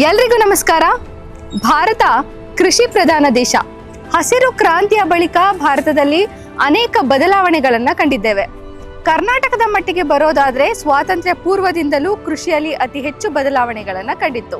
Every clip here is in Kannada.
ಎಲ್ರಿಗೂ ನಮಸ್ಕಾರ. ಭಾರತ ಕೃಷಿ ಪ್ರಧಾನ ದೇಶ. ಹಸಿರು ಕ್ರಾಂತಿಯ ಬಳಿಕ ಭಾರತದಲ್ಲಿ ಅನೇಕ ಬದಲಾವಣೆಗಳನ್ನ ಕಂಡಿದ್ದೇವೆ. ಕರ್ನಾಟಕದ ಮಟ್ಟಿಗೆ ಬರೋದಾದ್ರೆ ಸ್ವಾತಂತ್ರ್ಯ ಪೂರ್ವದಿಂದಲೂ ಕೃಷಿಯಲ್ಲಿ ಅತಿ ಹೆಚ್ಚು ಬದಲಾವಣೆಗಳನ್ನ ಕಂಡಿತ್ತು.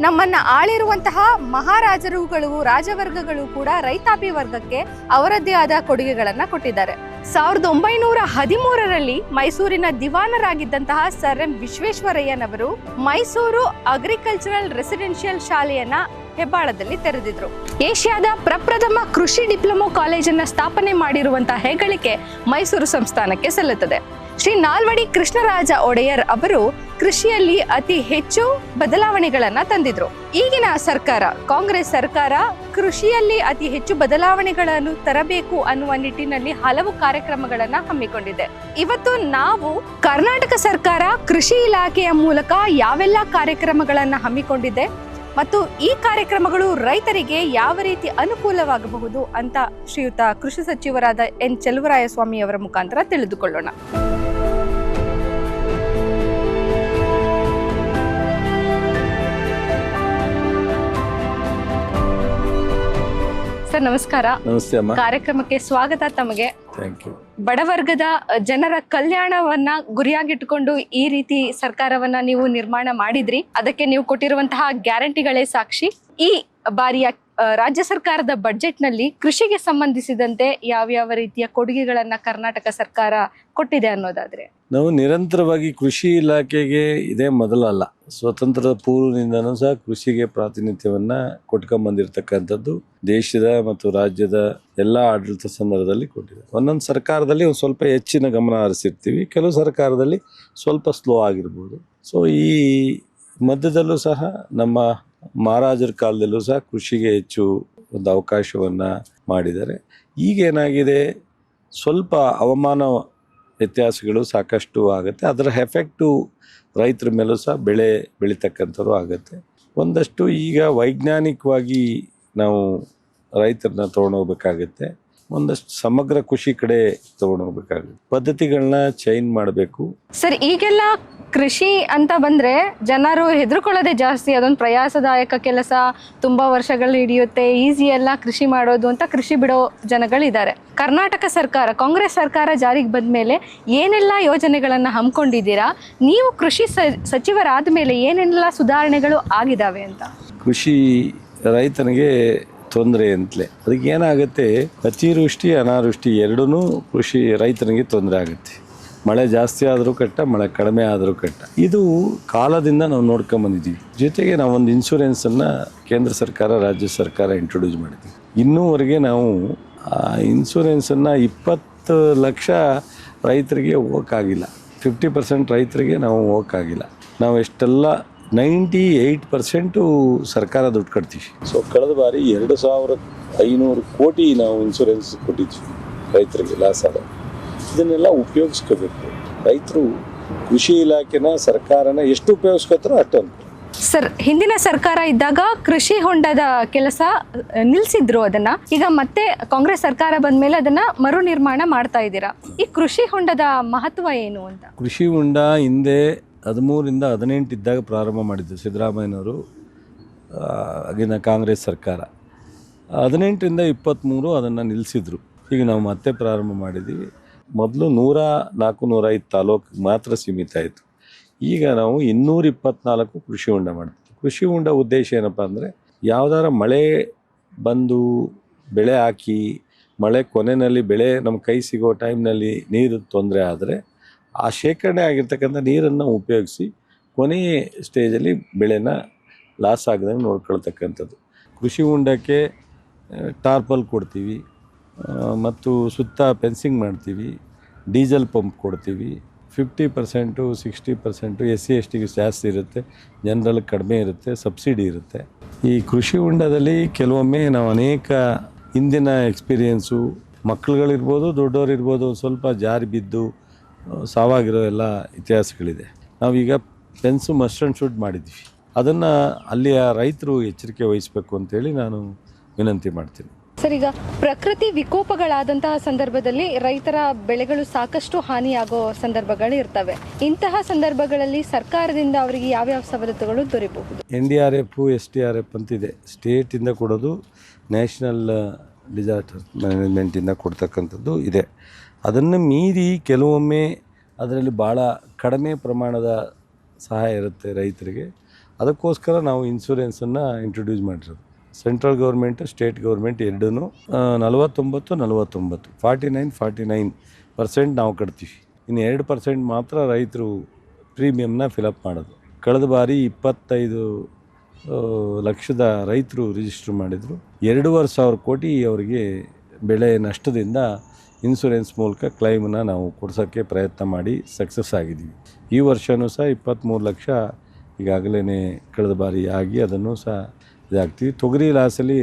ನಮ್ಮನ್ನ ಆಳಿರುವಂತಹ ಮಹಾರಾಜರುಗಳು, ರಾಜವರ್ಗಗಳು ಕೂಡ ರೈತಾಪಿ ವರ್ಗಕ್ಕೆ ಅವರದ್ದೇ ಆದ ಕೊಡುಗೆಗಳನ್ನ ಕೊಟ್ಟಿದ್ದಾರೆ. ಸಾವಿರದ ಒಂಬೈನೂರ ಹದಿಮೂರರಲ್ಲಿ ಮೈಸೂರಿನ ದಿವಾನರಾಗಿದ್ದಂತಹ ಸರ್ ಎಂ ವಿಶ್ವೇಶ್ವರಯ್ಯನವರು ಮೈಸೂರು ಅಗ್ರಿಕಲ್ಚರಲ್ ರೆಸಿಡೆನ್ಷಿಯಲ್ ಶಾಲೆಯನ್ನ ಹೆಬ್ಬಾಳದಲ್ಲಿ ತೆರೆದಿದ್ರು. ಏಷ್ಯಾದ ಪ್ರಪ್ರಥಮ ಕೃಷಿ ಡಿಪ್ಲೊಮೊ ಕಾಲೇಜನ್ನ ಸ್ಥಾಪನೆ ಮಾಡಿರುವಂತಹ ಹೆಗ್ಗಳಿಕೆ ಮೈಸೂರು ಸಂಸ್ಥಾನಕ್ಕೆ ಸಲ್ಲುತ್ತದೆ. ಶ್ರೀ ನಾಲ್ವಡಿ ಕೃಷ್ಣರಾಜ ಒಡೆಯರ್ ಅವರು ಕೃಷಿಯಲ್ಲಿ ಅತಿ ಹೆಚ್ಚು ಬದಲಾವಣೆಗಳನ್ನ ತಂದಿದ್ರು. ಈಗಿನ ಸರ್ಕಾರ, ಕಾಂಗ್ರೆಸ್ ಸರ್ಕಾರ ಕೃಷಿಯಲ್ಲಿ ಅತಿ ಹೆಚ್ಚು ಬದಲಾವಣೆಗಳನ್ನು ತರಬೇಕು ಅನ್ನುವ ನಿಟ್ಟಿನಲ್ಲಿ ಹಲವು ಕಾರ್ಯಕ್ರಮಗಳನ್ನ ಹಮ್ಮಿಕೊಂಡಿದೆ. ಇವತ್ತು ನಾವು ಕರ್ನಾಟಕ ಸರ್ಕಾರ ಕೃಷಿ ಇಲಾಖೆಯ ಮೂಲಕ ಯಾವೆಲ್ಲ ಕಾರ್ಯಕ್ರಮಗಳನ್ನ ಹಮ್ಮಿಕೊಂಡಿದೆ? ಮತ್ತು ಈ ಕಾರ್ಯಕ್ರಮಗಳು ರೈತರಿಗೆ ಯಾವ ರೀತಿ ಅನುಕೂಲವಾಗಬಹುದು ಅಂತ ಶ್ರೀಯುತ ಕೃಷಿ ಸಚಿವರಾದ ಎನ್ ಚೆಲುವರಾಯಸ್ವಾಮಿ ಅವರ ಮುಖಾಂತರ ತಿಳಿದುಕೊಳ್ಳೋಣ. ಸರ್ ನಮಸ್ಕಾರ. ನಮಸ್ತೆ ಅಮ್ಮ. ಕಾರ್ಯಕ್ರಮಕ್ಕೆ ಸ್ವಾಗತ ತಮಗೆ. ಬಡವರ್ಗದ ಜನರ ಕಲ್ಯಾಣವನ್ನ ಗುರಿಯಾಗಿಟ್ಟುಕೊಂಡು ಈ ರೀತಿ ಸರ್ಕಾರವನ್ನ ನೀವು ನಿರ್ಮಾಣ ಮಾಡಿದ್ರಿ. ಅದಕ್ಕೆ ನೀವು ಕೊಟ್ಟಿರುವಂತಹ ಗ್ಯಾರಂಟಿಗಳೇ ಸಾಕ್ಷಿ. ಈ ಬಾರಿಯ ರಾಜ್ಯ ಸರ್ಕಾರದ ಬಜೆಟ್ನಲ್ಲಿ ಕೃಷಿಗೆ ಸಂಬಂಧಿಸಿದಂತೆ ಯಾವ್ಯಾವ ರೀತಿಯ ಕೊಡುಗೆಗಳನ್ನ ಕರ್ನಾಟಕ ಸರ್ಕಾರ ಕೊಟ್ಟಿದೆ ಅನ್ನೋದಾದ್ರೆ? ನಾವು ನಿರಂತರವಾಗಿ ಕೃಷಿ ಇಲಾಖೆಗೆ ಇದೇ ಮೊದಲಲ್ಲ ಸ್ವತಂತ್ರ ಪೂರ್ವದಿಂದನೂ ಸಹ ಕೃಷಿಗೆ ಪ್ರಾತಿನಿಧ್ಯವನ್ನ ಕೊಟ್ಕೊಂಡ್ಬಂದಿರ್ತಕ್ಕಂಥದ್ದು ದೇಶದ ಮತ್ತು ರಾಜ್ಯದ ಎಲ್ಲ ಆಡಳಿತ ಸಂದರ್ಭದಲ್ಲಿ ಕೊಟ್ಟಿದೆ. ಒಂದೊಂದು ಸರ್ಕಾರದಲ್ಲಿ ಒಂದು ಸ್ವಲ್ಪ ಹೆಚ್ಚಿನ ಗಮನ ಹರಿಸಿರ್ತೀವಿ. ಕೆಲವು ಸರ್ಕಾರದಲ್ಲಿ ಸ್ವಲ್ಪ ಸ್ಲೋ ಆಗಿರ್ಬೋದು. ಸೊ ಈ ಮಧ್ಯದಲ್ಲೂ ಸಹ ನಮ್ಮ ಮಹಾರಾಜರ ಕಾಲದಲ್ಲೂ ಸಹ ಕೃಷಿಗೆ ಹೆಚ್ಚು ಒಂದು ಅವಕಾಶವನ್ನು ಮಾಡಿದ್ದಾರೆ. ಈಗೇನಾಗಿದೆ ಸ್ವಲ್ಪ ಹವಾಮಾನ ವ್ಯತ್ಯಾಸಗಳು ಸಾಕಷ್ಟು ಆಗುತ್ತೆ. ಅದರ ಎಫೆಕ್ಟು ರೈತರ ಮೇಲೂ ಸಹ ಬೆಳೆ ಬೆಳೀತಕ್ಕಂಥದ್ದು ಆಗುತ್ತೆ. ಒಂದಷ್ಟು ಈಗ ವೈಜ್ಞಾನಿಕವಾಗಿ ನಾವು ರೈತರನ್ನ ತೊಗೊಂಡೋಗ್ಬೇಕಾಗತ್ತೆ ಒಂದಷ್ಟು ಸಮಗ್ರ ಕೃಷಿ ಕಡೆ ತೊಗೊಂಡೋಗ್ಬೇಕಾಗುತ್ತೆ ಪದ್ಧತಿಗಳನ್ನ ಚೇಂಜ್ ಮಾಡಬೇಕು. ಸರ್ ಈಗೆಲ್ಲ ಕೃಷಿ ಅಂತ ಬಂದ್ರೆ ಜನರು ಹೆದರ್ಕೊಳ್ಳೋದೇ ಜಾಸ್ತಿ. ಅದೊಂದು ಪ್ರಯಾಸದಾಯಕ ಕೆಲಸ ತುಂಬಾ ವರ್ಷಗಳು ಹಿಡಿಯುತ್ತೆ ಈಸಿ ಎಲ್ಲ ಕೃಷಿ ಮಾಡೋದು ಅಂತ ಕೃಷಿ ಬಿಡೋ ಜನಗಳಿದ್ದಾರೆ. ಕರ್ನಾಟಕ ಸರ್ಕಾರ ಕಾಂಗ್ರೆಸ್ ಸರ್ಕಾರ ಜಾರಿಗೆ ಬಂದ ಮೇಲೆ ಏನೆಲ್ಲ ಯೋಜನೆಗಳನ್ನ ಹಮ್ಮಿಕೊಂಡಿದ್ದೀರಾ? ನೀವು ಕೃಷಿ ಸಚಿವರಾದ ಮೇಲೆ ಏನೆಲ್ಲ ಸುಧಾರಣೆಗಳು ಆಗಿದಾವೆ ಅಂತ? ಕೃಷಿ ರೈತನಿಗೆ ತೊಂದರೆ ಅಂತಲೇ. ಅದಕ್ಕೆ ಏನಾಗುತ್ತೆ, ಅತಿವೃಷ್ಟಿ, ಅನಾವೃಷ್ಟಿ ಎರಡೂ ಕೃಷಿ ರೈತನಿಗೆ ತೊಂದರೆ ಆಗುತ್ತೆ. ಮಳೆ ಜಾಸ್ತಿ ಆದರೂ ಕಟ್ಟ, ಮಳೆ ಕಡಿಮೆ ಆದರೂ ಕಟ್ಟ. ಇದು ಕಾಲದಿಂದ ನಾವು ನೋಡ್ಕೊಂಬಂದಿದ್ದೀವಿ ಜೊತೆಗೆ ನಾವೊಂದು ಇನ್ಶೂರೆನ್ಸನ್ನು ಕೇಂದ್ರ ಸರ್ಕಾರ, ರಾಜ್ಯ ಸರ್ಕಾರ ಇಂಟ್ರೊಡ್ಯೂಸ್ ಮಾಡಿದ್ವಿ ಇನ್ನೂವರೆಗೆ ನಾವು ಆ ಇನ್ಶೂರೆನ್ಸನ್ನು ಇಪ್ಪತ್ತು ಲಕ್ಷ ರೈತರಿಗೆ ಹೋಗೋಕ್ಕಾಗಿಲ್ಲ. ಫಿಫ್ಟಿ ಪರ್ಸೆಂಟ್ ರೈತರಿಗೆ ನಾವು ಹೋಗೋಕ್ಕಾಗಿಲ್ಲ. ನಾವು ಎಷ್ಟೆಲ್ಲ ನೈಂಟಿ ಏಯ್ಟ್ ಪರ್ಸೆಂಟು ಸರ್ಕಾರ ದುಡ್ಡು ಕಟ್ತೀವಿ. ಸೊ ಕಳೆದ ಬಾರಿ ಎರಡು ಸಾವಿರ ಐನೂರು ಕೋಟಿ ನಾವು ಇನ್ಶೂರೆನ್ಸ್ ಕೊಟ್ಟಿದ್ವಿ ರೈತರಿಗೆ ಲಾಸ್ ಆದ ಇದನ್ನೆಲ್ಲ ಉಪಯೋಗಿಸ್ಕೋಬೇಕು. ರೈತರು ಕೃಷಿ ಇಲಾಖೆನ ಸರ್ಕಾರನ ಎಷ್ಟು ಉಪಯೋಗಿಸ್ಕೋತಾರೋ ಅಷ್ಟೊಂದು. ಅನುಕೂಲ ಸರ್ ಹಿಂದಿನ ಸರ್ಕಾರ ಇದ್ದಾಗ ಕೃಷಿ ಹೊಂಡದ ಕೆಲಸ ನಿಲ್ಸಿದ್ರು ಅದನ್ನ. ಈಗ ಮತ್ತೆ ಕಾಂಗ್ರೆಸ್ ಸರ್ಕಾರ ಬಂದ ಮೇಲೆ ಅದನ್ನ ಮರು ನಿರ್ಮಾಣ ಮಾಡ್ತಾ ಇದ್ದೀರಾ. ಈ ಕೃಷಿ ಹೊಂಡದ ಮಹತ್ವ ಏನು ಅಂತ? ಕೃಷಿ ಹೊಂಡ ಹಿಂದೆ ಹದಿಮೂರಿಂದ ಹದಿನೆಂಟು ಇದ್ದಾಗ ಪ್ರಾರಂಭ ಮಾಡಿದ್ದು ಸಿದ್ದರಾಮಯ್ಯನವರು ಆಗಿನ ಕಾಂಗ್ರೆಸ್ ಸರ್ಕಾರ. ಹದಿನೆಂಟರಿಂದ ಇಪ್ಪತ್ತ್ಮೂರು ಅದನ್ನು ನಿಲ್ಲಿಸಿದ್ರು ಈಗ ನಾವು ಮತ್ತೆ ಪ್ರಾರಂಭ ಮಾಡಿದ್ದೀವಿ ಮೊದಲು ನೂರ ನಾಲ್ಕು ನೂರ ಐದು ತಾಲೂಕು ಮಾತ್ರ ಸೀಮಿತ ಆಯಿತು. ಈಗ ನಾವು ಇನ್ನೂರ ಇಪ್ಪತ್ನಾಲ್ಕು ಕೃಷಿ ಹೊಂಡ ಮಾಡ್ತೀವಿ. ಕೃಷಿ ಹೊಂಡ ಉದ್ದೇಶ ಏನಪ್ಪ ಅಂದರೆ, ಯಾವುದಾರ ಮಳೆ ಬಂದು ಬೆಳೆ ಹಾಕಿ, ಮಳೆ ಕೊನೆಯಲ್ಲಿ ಬೆಳೆ ನಮ್ಮ ಕೈ ಸಿಗೋ ಟೈಮ್ನಲ್ಲಿ ನೀರು ತೊಂದರೆ ಆದರೆ ಆ ಶೇಖರಣೆ ಆಗಿರ್ತಕ್ಕಂಥ ನೀರನ್ನು ಉಪಯೋಗಿಸಿ ಕೊನೆಯ ಸ್ಟೇಜಲ್ಲಿ ಬೆಳೆನ ಲಾಸ್ ಆಗದಂಗೆ ನೋಡ್ಕೊಳ್ತಕ್ಕಂಥದ್ದು. ಕೃಷಿ ಹುಂಡಕ್ಕೆ ಟಾರ್ಪಲ್ ಕೊಡ್ತೀವಿ ಮತ್ತು ಸುತ್ತ ಫೆನ್ಸಿಂಗ್ ಮಾಡ್ತೀವಿ, ಡೀಸೆಲ್ ಪಂಪ್ ಕೊಡ್ತೀವಿ, fifty percent, sixty percent S C S ಟಿಗೆ ಜಾಸ್ತಿ ಇರುತ್ತೆ ಜನರಲ್ ಕಡಿಮೆ ಇರುತ್ತೆ, ಸಬ್ಸಿಡಿ ಇರುತ್ತೆ. ಈ ಕೃಷಿ ಹೊಂಡದಲ್ಲಿ ಕೆಲವೊಮ್ಮೆ ನಾವು ಅನೇಕ ಹಿಂದಿನ ಎಕ್ಸ್ಪೀರಿಯೆನ್ಸು, ಮಕ್ಕಳುಗಳಿರ್ಬೋದು, ದೊಡ್ಡವರಿರ್ಬೋದು, ಸ್ವಲ್ಪ ಜಾರಿ ಬಿದ್ದು ಸಾವಾಗಿರೋ ಎಲ್ಲ ಇತಿಹಾಸಗಳಿದೆ. ನಾವೀಗ ಪೆನ್ಸು ಮಸ್ಟ್ ಶೂಟ್ ಶುಡ್ ಮಾಡಿದ್ವಿ ಅದನ್ನು ಅಲ್ಲಿಯ ರೈತರು ಎಚ್ಚರಿಕೆ ವಹಿಸಬೇಕು ಅಂತೇಳಿ ನಾನು ವಿನಂತಿ ಮಾಡ್ತೀನಿ. ಸರ್ ಈಗ ಪ್ರಕೃತಿ ವಿಕೋಪಗಳಾದಂತಹ ಸಂದರ್ಭದಲ್ಲಿ ರೈತರ ಬೆಳೆಗಳು ಸಾಕಷ್ಟು ಹಾನಿಯಾಗೋ ಸಂದರ್ಭಗಳು ಇರ್ತವೆ ಇಂತಹ ಸಂದರ್ಭಗಳಲ್ಲಿ ಸರ್ಕಾರದಿಂದ ಅವರಿಗೆ ಯಾವ್ಯಾವ ಸವಲತ್ತುಗಳು ದೊರೆಯಬಹುದು? N D R F S T R F ಅಂತಿದೆ. ಸ್ಟೇಟಿಂದ ಕೊಡೋದು ನ್ಯಾಷನಲ್ ಡಿಸಾಸ್ಟರ್ ಮ್ಯಾನೇಜ್ಮೆಂಟಿಂದ ಕೊಡ್ತಕ್ಕಂಥದ್ದು ಇದೆ. ಅದನ್ನು ಮೀರಿ ಕೆಲವೊಮ್ಮೆ ಅದರಲ್ಲಿ ಭಾಳ ಕಡಿಮೆ ಪ್ರಮಾಣದ ಸಹಾಯ ಇರುತ್ತೆ ರೈತರಿಗೆ. ಅದಕ್ಕೋಸ್ಕರ ನಾವು ಇನ್ಸೂರೆನ್ಸನ್ನು ಇಂಟ್ರೊಡ್ಯೂಸ್ ಮಾಡಿರೋದು. ಸೆಂಟ್ರಲ್ ಗೌರ್ಮೆಂಟ್ ಸ್ಟೇಟ್ ಗೌರ್ಮೆಂಟ್ ಎರಡೂ ನಲವತ್ತೊಂಬತ್ತು ನಲವತ್ತೊಂಬತ್ತು. Forty nine forty nine percent ನಾವು ಕಟ್ತೀವಿ. ಇನ್ನು ಎರಡು ಪರ್ಸೆಂಟ್ ಮಾತ್ರ ರೈತರು ಪ್ರೀಮಿಯಮ್ನ ಫಿಲಪ್ ಮಾಡೋದು. ಕಳೆದ ಬಾರಿ ಇಪ್ಪತ್ತೈದು ಲಕ್ಷದ ರೈತರು ರಿಜಿಸ್ಟರ್ ಮಾಡಿದರು. ಎರಡೂವರೆ ಸಾವಿರ ಕೋಟಿ ಅವರಿಗೆ ಬೆಳೆ ನಷ್ಟದಿಂದ ಇನ್ಶೂರೆನ್ಸ್ ಮೂಲಕ ಕ್ಲೈಮನ್ನ ನಾವು ಕೊಡ್ಸೋಕ್ಕೆ ಪ್ರಯತ್ನ ಮಾಡಿ ಸಕ್ಸಸ್ ಆಗಿದ್ದೀವಿ. ಈ ವರ್ಷವೂ ಸಹ ಇಪ್ಪತ್ತ್ಮೂರು ಲಕ್ಷ ಈಗಾಗಲೇ ಕಳೆದ ಬಾರಿ ಆಗಿ ಅದನ್ನು ಸಹ ಇದಾಗ್ತೀವಿ. ತೊಗರಿ ಲಾಸಲ್ಲಿ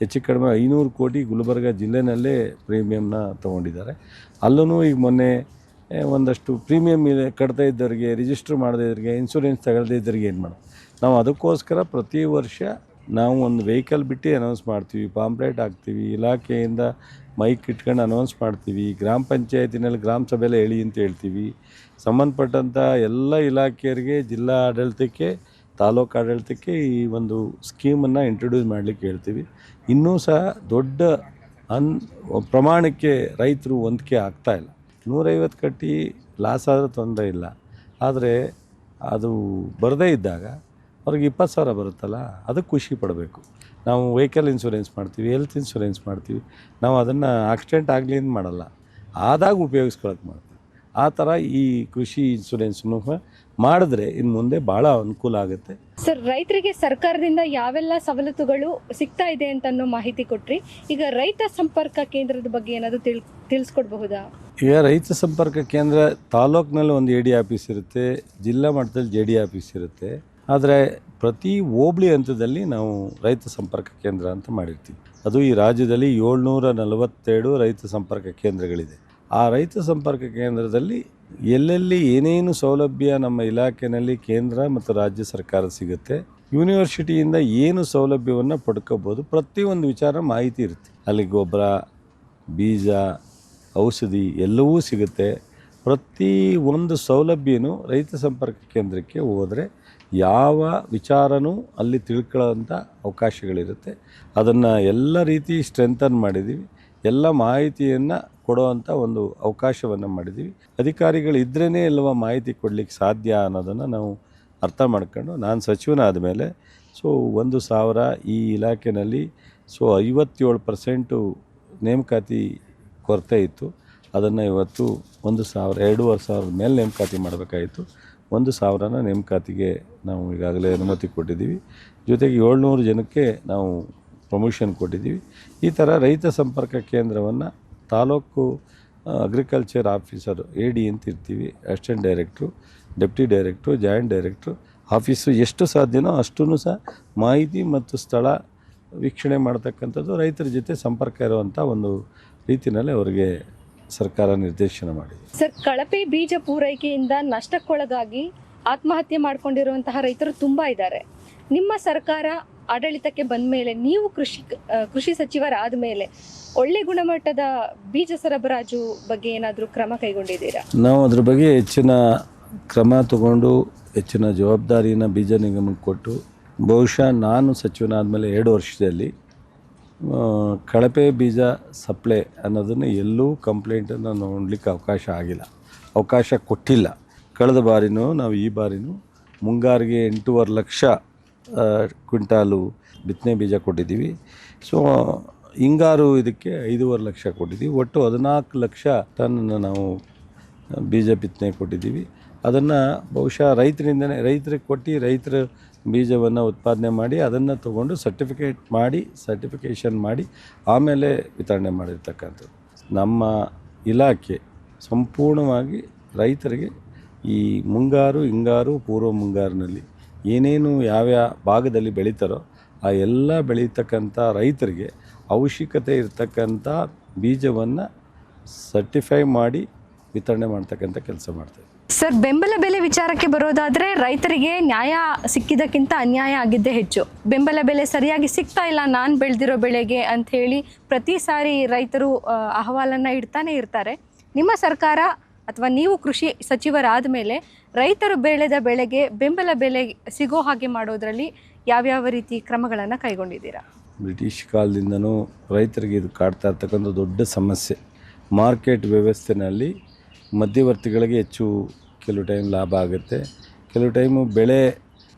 ಹೆಚ್ಚು ಕಡಿಮೆ ಐನೂರು ಕೋಟಿ ಗುಲ್ಬರ್ಗ ಜಿಲ್ಲೆನಲ್ಲೇ ಪ್ರೀಮಿಯಮ್ನ ತೊಗೊಂಡಿದ್ದಾರೆ. ಅಲ್ಲೂ ಈಗ ಮೊನ್ನೆ ಒಂದಷ್ಟು ಪ್ರೀಮಿಯಮ್ ಇದೆ, ಕಟ್ತಾ ಇದ್ದವರಿಗೆ ರಿಜಿಸ್ಟರ್ ಮಾಡದೇ ಇದ್ರಿಗೆ ಇನ್ಶೂರೆನ್ಸ್ ತಗೊಳ್ಳದೇ ಇದ್ದವರಿಗೆ ಏನು ಮಾಡೋದು? ನಾವು ಅದಕ್ಕೋಸ್ಕರ ಪ್ರತಿ ವರ್ಷ ನಾವು ಒಂದು ವೆಹಿಕಲ್ ಬಿಟ್ಟು ಅನೌನ್ಸ್ ಮಾಡ್ತೀವಿ, ಪಾಂಪ್ಲೇಟ್ ಹಾಕ್ತೀವಿ, ಇಲಾಖೆಯಿಂದ ಮೈಕ್ ಇಟ್ಕೊಂಡು ಅನೌನ್ಸ್ ಮಾಡ್ತೀವಿ, ಗ್ರಾಮ ಪಂಚಾಯತಿನಲ್ಲಿ ಗ್ರಾಮ ಸಭೆಯಲ್ಲಿ ಹೇಳಿ ಅಂತ ಹೇಳ್ತೀವಿ. ಸಂಬಂಧಪಟ್ಟಂಥ ಎಲ್ಲ ಇಲಾಖೆಯರಿಗೆ, ಜಿಲ್ಲಾ ಆಡಳಿತಕ್ಕೆ, ತಾಲೂಕು ಆಡಳಿತಕ್ಕೆ ಈ ಒಂದು ಸ್ಕೀಮನ್ನು ಇಂಟ್ರೊಡ್ಯೂಸ್ ಮಾಡಲಿಕ್ಕೆ ಹೇಳ್ತೀವಿ. ಇನ್ನೂ ಸಹ ದೊಡ್ಡ ಅನ್ ಪ್ರಮಾಣಕ್ಕೆ ರೈತರು ಹೊಂದಿಕೆ ಆಗ್ತಾಯಿಲ್ಲ ನೂರೈವತ್ತು ಕಟ್ಟಿ ಲಾಸ್ ಆದರೆ ತೊಂದರೆ ಇಲ್ಲ. ಆದರೆ ಅದು ಬರದೇ ಇದ್ದಾಗ ಅವ್ರಿಗೆ ಇಪ್ಪತ್ತು ಸಾವಿರ ಬರುತ್ತಲ್ಲ ಅದಕ್ಕೆ ಖುಷಿ ಪಡಬೇಕು. ನಾವು ವೆಹಿಕಲ್ ಇನ್ಶೂರೆನ್ಸ್ ಮಾಡ್ತೀವಿ ಹೆಲ್ತ್ ಇನ್ಶೂರೆನ್ಸ್ ಮಾಡ್ತೀವಿ. ನಾವು ಅದನ್ನು ಆಕ್ಸಿಡೆಂಟ್ ಆಗಲಿ ಅಂತ ಮಾಡಲ್ಲ ಆದಾಗ ಉಪಯೋಗಿಸ್ಕೊಳಕ್ಕೆ ಮಾಡ್ತೀವಿ. ಆ ಥರ ಈ ಕೃಷಿ ಇನ್ಶೂರೆನ್ಸ್ನು ಮಾಡಿದ್ರೆ ಇನ್ನು ಮುಂದೆ ಭಾಳ ಅನುಕೂಲ ಆಗುತ್ತೆ. ಸರ್ ರೈತರಿಗೆ ಸರ್ಕಾರದಿಂದ ಯಾವೆಲ್ಲ ಸವಲತ್ತುಗಳು ಸಿಗ್ತಾ ಇದೆ ಅಂತ ಅನ್ನೋ ಮಾಹಿತಿ ಕೊಟ್ರಿ. ಈಗ ರೈತ ಸಂಪರ್ಕ ಕೇಂದ್ರದ ಬಗ್ಗೆ ಏನಾದರೂ ತಿಳ್ ತಿಳಿಸ್ಕೊಡ್ಬಹುದಾ? ಈಗ ರೈತ ಸಂಪರ್ಕ ಕೇಂದ್ರ ತಾಲೂಕಿನಲ್ಲಿ ಒಂದು ಎ ಡಿ ಆಫೀಸ್ ಇರುತ್ತೆ ಜಿಲ್ಲಾ ಮಟ್ಟದಲ್ಲಿ ಜೆ ಡಿ ಆಫೀಸ್ ಇರುತ್ತೆ. ಆದರೆ ಪ್ರತಿ ಹೋಬಳಿ ಹಂತದಲ್ಲಿ ನಾವು ರೈತ ಸಂಪರ್ಕ ಕೇಂದ್ರ ಅಂತ ಮಾಡಿರ್ತೀವಿ. ಅದು ಈ ರಾಜ್ಯದಲ್ಲಿ ಏಳ್ನೂರ ನಲವತ್ತೆರಡು ರೈತ ಸಂಪರ್ಕ ಕೇಂದ್ರಗಳಿದೆ. ಆ ರೈತ ಸಂಪರ್ಕ ಕೇಂದ್ರದಲ್ಲಿ ಎಲ್ಲೆಲ್ಲಿ ಏನೇನು ಸೌಲಭ್ಯ ನಮ್ಮ ಇಲಾಖೆಯಲ್ಲಿ ಕೇಂದ್ರ ಮತ್ತು ರಾಜ್ಯ ಸರ್ಕಾರ ಸಿಗುತ್ತೆ, ಯೂನಿವರ್ಸಿಟಿಯಿಂದ ಏನು ಸೌಲಭ್ಯವನ್ನು ಪಡ್ಕೋಬೋದು ಪ್ರತಿಯೊಂದು ವಿಚಾರ ಮಾಹಿತಿ ಇರುತ್ತೆ. ಅಲ್ಲಿ ಗೊಬ್ಬರ, ಬೀಜ, ಔಷಧಿ ಎಲ್ಲವೂ ಸಿಗುತ್ತೆ. ಪ್ರತಿ ಒಂದು ಸೌಲಭ್ಯನೂ ರೈತ ಸಂಪರ್ಕ ಕೇಂದ್ರಕ್ಕೆ ಹೋದರೆ ಯಾವ ವಿಚಾರನೂ ಅಲ್ಲಿ ತಿಳ್ಕೊಳ್ಳೋಂಥ ಅವಕಾಶಗಳಿರುತ್ತೆ. ಅದನ್ನು ಎಲ್ಲ ರೀತಿ ಸ್ಟ್ರೆಂಥನ್ ಮಾಡಿದ್ದೀವಿ. ಎಲ್ಲ ಮಾಹಿತಿಯನ್ನು ಕೊಡುವಂಥ ಒಂದು ಅವಕಾಶವನ್ನು ಮಾಡಿದ್ದೀವಿ. ಅಧಿಕಾರಿಗಳು ಇದ್ರೇ ಎಲ್ಲವ ಮಾಹಿತಿ ಕೊಡಲಿಕ್ಕೆ ಸಾಧ್ಯ ಅನ್ನೋದನ್ನು ನಾವು ಅರ್ಥ ಮಾಡ್ಕೊಂಡು ನಾನು ಸಚಿವನಾದ ಮೇಲೆ ಸೊ ಒಂದು ಸಾವಿರ ಈ ಇಲಾಖೆಯಲ್ಲಿ ಸೊ ಐವತ್ತೇಳು ಪರ್ಸೆಂಟು ನೇಮಕಾತಿ ಕೊರತೆ ಇತ್ತು. ಅದನ್ನು ಇವತ್ತು ಒಂದು ಸಾವಿರ, ಎರಡೂವರೆ ಸಾವಿರದ ಮೇಲೆ ನೇಮಕಾತಿ ಮಾಡಬೇಕಾಯಿತು ಒಂದು ಸಾವಿರನ ನೇಮಕಾತಿಗೆ ನಾವು ಈಗಾಗಲೇ ಅನುಮತಿ ಕೊಟ್ಟಿದ್ದೀವಿ. ಜೊತೆಗೆ ಏಳ್ನೂರು ಜನಕ್ಕೆ ನಾವು ಪ್ರಮೋಷನ್ ಕೊಟ್ಟಿದ್ದೀವಿ. ಈ ಥರ ರೈತ ಸಂಪರ್ಕ ಕೇಂದ್ರವನ್ನು taluk agriculture officer A D ಅಂತ ಇರ್ತೀವಿ. Assistant director deputy director joint director office ಎಷ್ಟು ಸಾಧ್ಯನೋ ಅಷ್ಟೂ ಸಹ ಮಾಹಿತಿ ಮತ್ತು ಸ್ಥಳ ವೀಕ್ಷಣೆ ಮಾಡ್ತಕ್ಕಂಥದ್ದು ರೈತರ ಜೊತೆ ಸಂಪರ್ಕ ಇರುವಂಥ ಒಂದು ರೀತಿಯಲ್ಲಿ ಅವರಿಗೆ ಸರ್ಕಾರ ನಿರ್ದೇಶನ ಮಾಡಿದೆ. ಸರ್, ಕಳಪೆ ಬೀಜ ಪೂರೈಕೆಯಿಂದ ನಷ್ಟಕ್ಕೊಳಗಾಗಿ ಆತ್ಮಹತ್ಯೆ ಮಾಡಿಕೊಂಡಿರುವಂತಹ ರೈತರು ತುಂಬಾ ಇದ್ದಾರೆ. ನಿಮ್ಮ ಸರ್ಕಾರ ಆಡಳಿತಕ್ಕೆ ಬಂದ ಮೇಲೆ, ನೀವು ಕೃಷಿ ಕೃಷಿ ಸಚಿವರಾದ ಮೇಲೆ ಒಳ್ಳೆ ಗುಣಮಟ್ಟದ ಬೀಜ ಸರಬರಾಜು ಬಗ್ಗೆ ಏನಾದರೂ ಕ್ರಮ ಕೈಗೊಂಡಿದ್ದೀರಾ? ನಾವು ಅದ್ರ ಬಗ್ಗೆ ಹೆಚ್ಚಿನ ಕ್ರಮ ತಗೊಂಡು ಹೆಚ್ಚಿನ ಜವಾಬ್ದಾರಿನ ಬೀಜ ನಿಗಮಕ್ಕೆ ಕೊಟ್ಟು, ಬಹುಶಃ ನಾನು ಸಚಿವನಾದ ಮೇಲೆ ಎರಡು ವರ್ಷದಲ್ಲಿ ಕಳಪೆ ಬೀಜ ಸಪ್ಲೈ ಅನ್ನೋದನ್ನು ಎಲ್ಲೂ ಕಂಪ್ಲೇಂಟನ್ನು ನೋಡಲಿಕ್ಕೆ ಅವಕಾಶ ಆಗಿಲ್ಲ. ಅವಕಾಶ ಕೊಟ್ಟಿಲ್ಲ. ಕಳೆದ ಬಾರಿನೂ, ನಾವು ಈ ಬಾರಿನೂ ಮುಂಗಾರಿಗೆ ಎಂಟೂವರೆ ಲಕ್ಷ ಕ್ವಿಂಟಾಲು ಬಿತ್ತನೆ ಬೀಜ ಕೊಟ್ಟಿದ್ದೀವಿ. ಸೊ, ಹಿಂಗಾರು ಇದಕ್ಕೆ ಐದೂವರೆ ಲಕ್ಷ ಕೊಟ್ಟಿದ್ದೀವಿ. ಒಟ್ಟು ಹದಿನಾಲ್ಕು ಲಕ್ಷ ಟನ್ನನ್ನು ನಾವು ಬೀಜ ಬಿತ್ತನೆ ಕೊಟ್ಟಿದ್ದೀವಿ. ಅದನ್ನು ಬಹುಶಃ ರೈತರಿಂದನೇ, ರೈತರಿಗೆ ಕೊಟ್ಟು ರೈತರ ಬೀಜವನ್ನು ಉತ್ಪಾದನೆ ಮಾಡಿ, ಅದನ್ನು ತಗೊಂಡು ಸರ್ಟಿಫಿಕೇಟ್ ಮಾಡಿ, ಸರ್ಟಿಫಿಕೇಷನ್ ಮಾಡಿ, ಆಮೇಲೆ ವಿತರಣೆ ಮಾಡಿರ್ತಕ್ಕಂಥದ್ದು. ನಮ್ಮ ಇಲಾಖೆ ಸಂಪೂರ್ಣವಾಗಿ ರೈತರಿಗೆ ಈ ಮುಂಗಾರು ಹಿಂಗಾರು ಪೂರ್ವ ಮುಂಗಾರಿನಲ್ಲಿ ಏನೇನು ಯಾವ್ಯಾವ ಭಾಗದಲ್ಲಿ ಬೆಳೀತಾರೋ ಆ ಎಲ್ಲ ಬೆಳೀತಕ್ಕಂಥ ರೈತರಿಗೆ ಅವಶ್ಯಕತೆ ಇರತಕ್ಕಂಥ ಬೀಜವನ್ನು ಸರ್ಟಿಫೈ ಮಾಡಿ ವಿತರಣೆ ಮಾಡ್ತಕ್ಕಂಥ ಕೆಲಸ ಮಾಡ್ತೇವೆ ಸರ್, ಬೆಂಬಲ ಬೆಲೆ ವಿಚಾರಕ್ಕೆ ಬರೋದಾದರೆ ರೈತರಿಗೆ ನ್ಯಾಯ ಸಿಕ್ಕಿದ್ದಕ್ಕಿಂತ ಅನ್ಯಾಯ ಆಗಿದ್ದೇ ಹೆಚ್ಚು. ಬೆಂಬಲ ಬೆಲೆ ಸರಿಯಾಗಿ ಸಿಗ್ತಾ ಇಲ್ಲ, ನಾನು ಬೆಳೆದಿರೋ ಬೆಳೆಗೆ ಅಂಥೇಳಿ ಪ್ರತಿ ಸಾರಿ ರೈತರು ಅಹವಾಲನ್ನ ಇಡ್ತಾನೆ ಇರ್ತಾರೆ. ನಿಮ್ಮ ಸರ್ಕಾರ ಅಥವಾ ನೀವು ಕೃಷಿ ಸಚಿವರಾದ ಮೇಲೆ ರೈತರು ಬೆಳೆದ ಬೆಳೆಗೆ ಬೆಂಬಲ ಬೆಲೆ ಸಿಗೋ ಹಾಗೆ ಮಾಡೋದ್ರಲ್ಲಿ ಯಾವ್ಯಾವ ರೀತಿ ಕ್ರಮಗಳನ್ನು ಕೈಗೊಂಡಿದ್ದೀರಾ? ಬ್ರಿಟಿಷ್ ಕಾಲದಿಂದನೂ ರೈತರಿಗೆ ಇದು ಕಾಡ್ತಾ ಇರ್ತಕ್ಕಂಥ ದೊಡ್ಡ ಸಮಸ್ಯೆ. ಮಾರ್ಕೆಟ್ ವ್ಯವಸ್ಥೆನಲ್ಲಿ ಮಧ್ಯವರ್ತಿಗಳಿಗೆ ಹೆಚ್ಚು ಕೆಲವು ಟೈಮ್ ಲಾಭ ಆಗುತ್ತೆ. ಕೆಲವು ಟೈಮು ಬೆಳೆ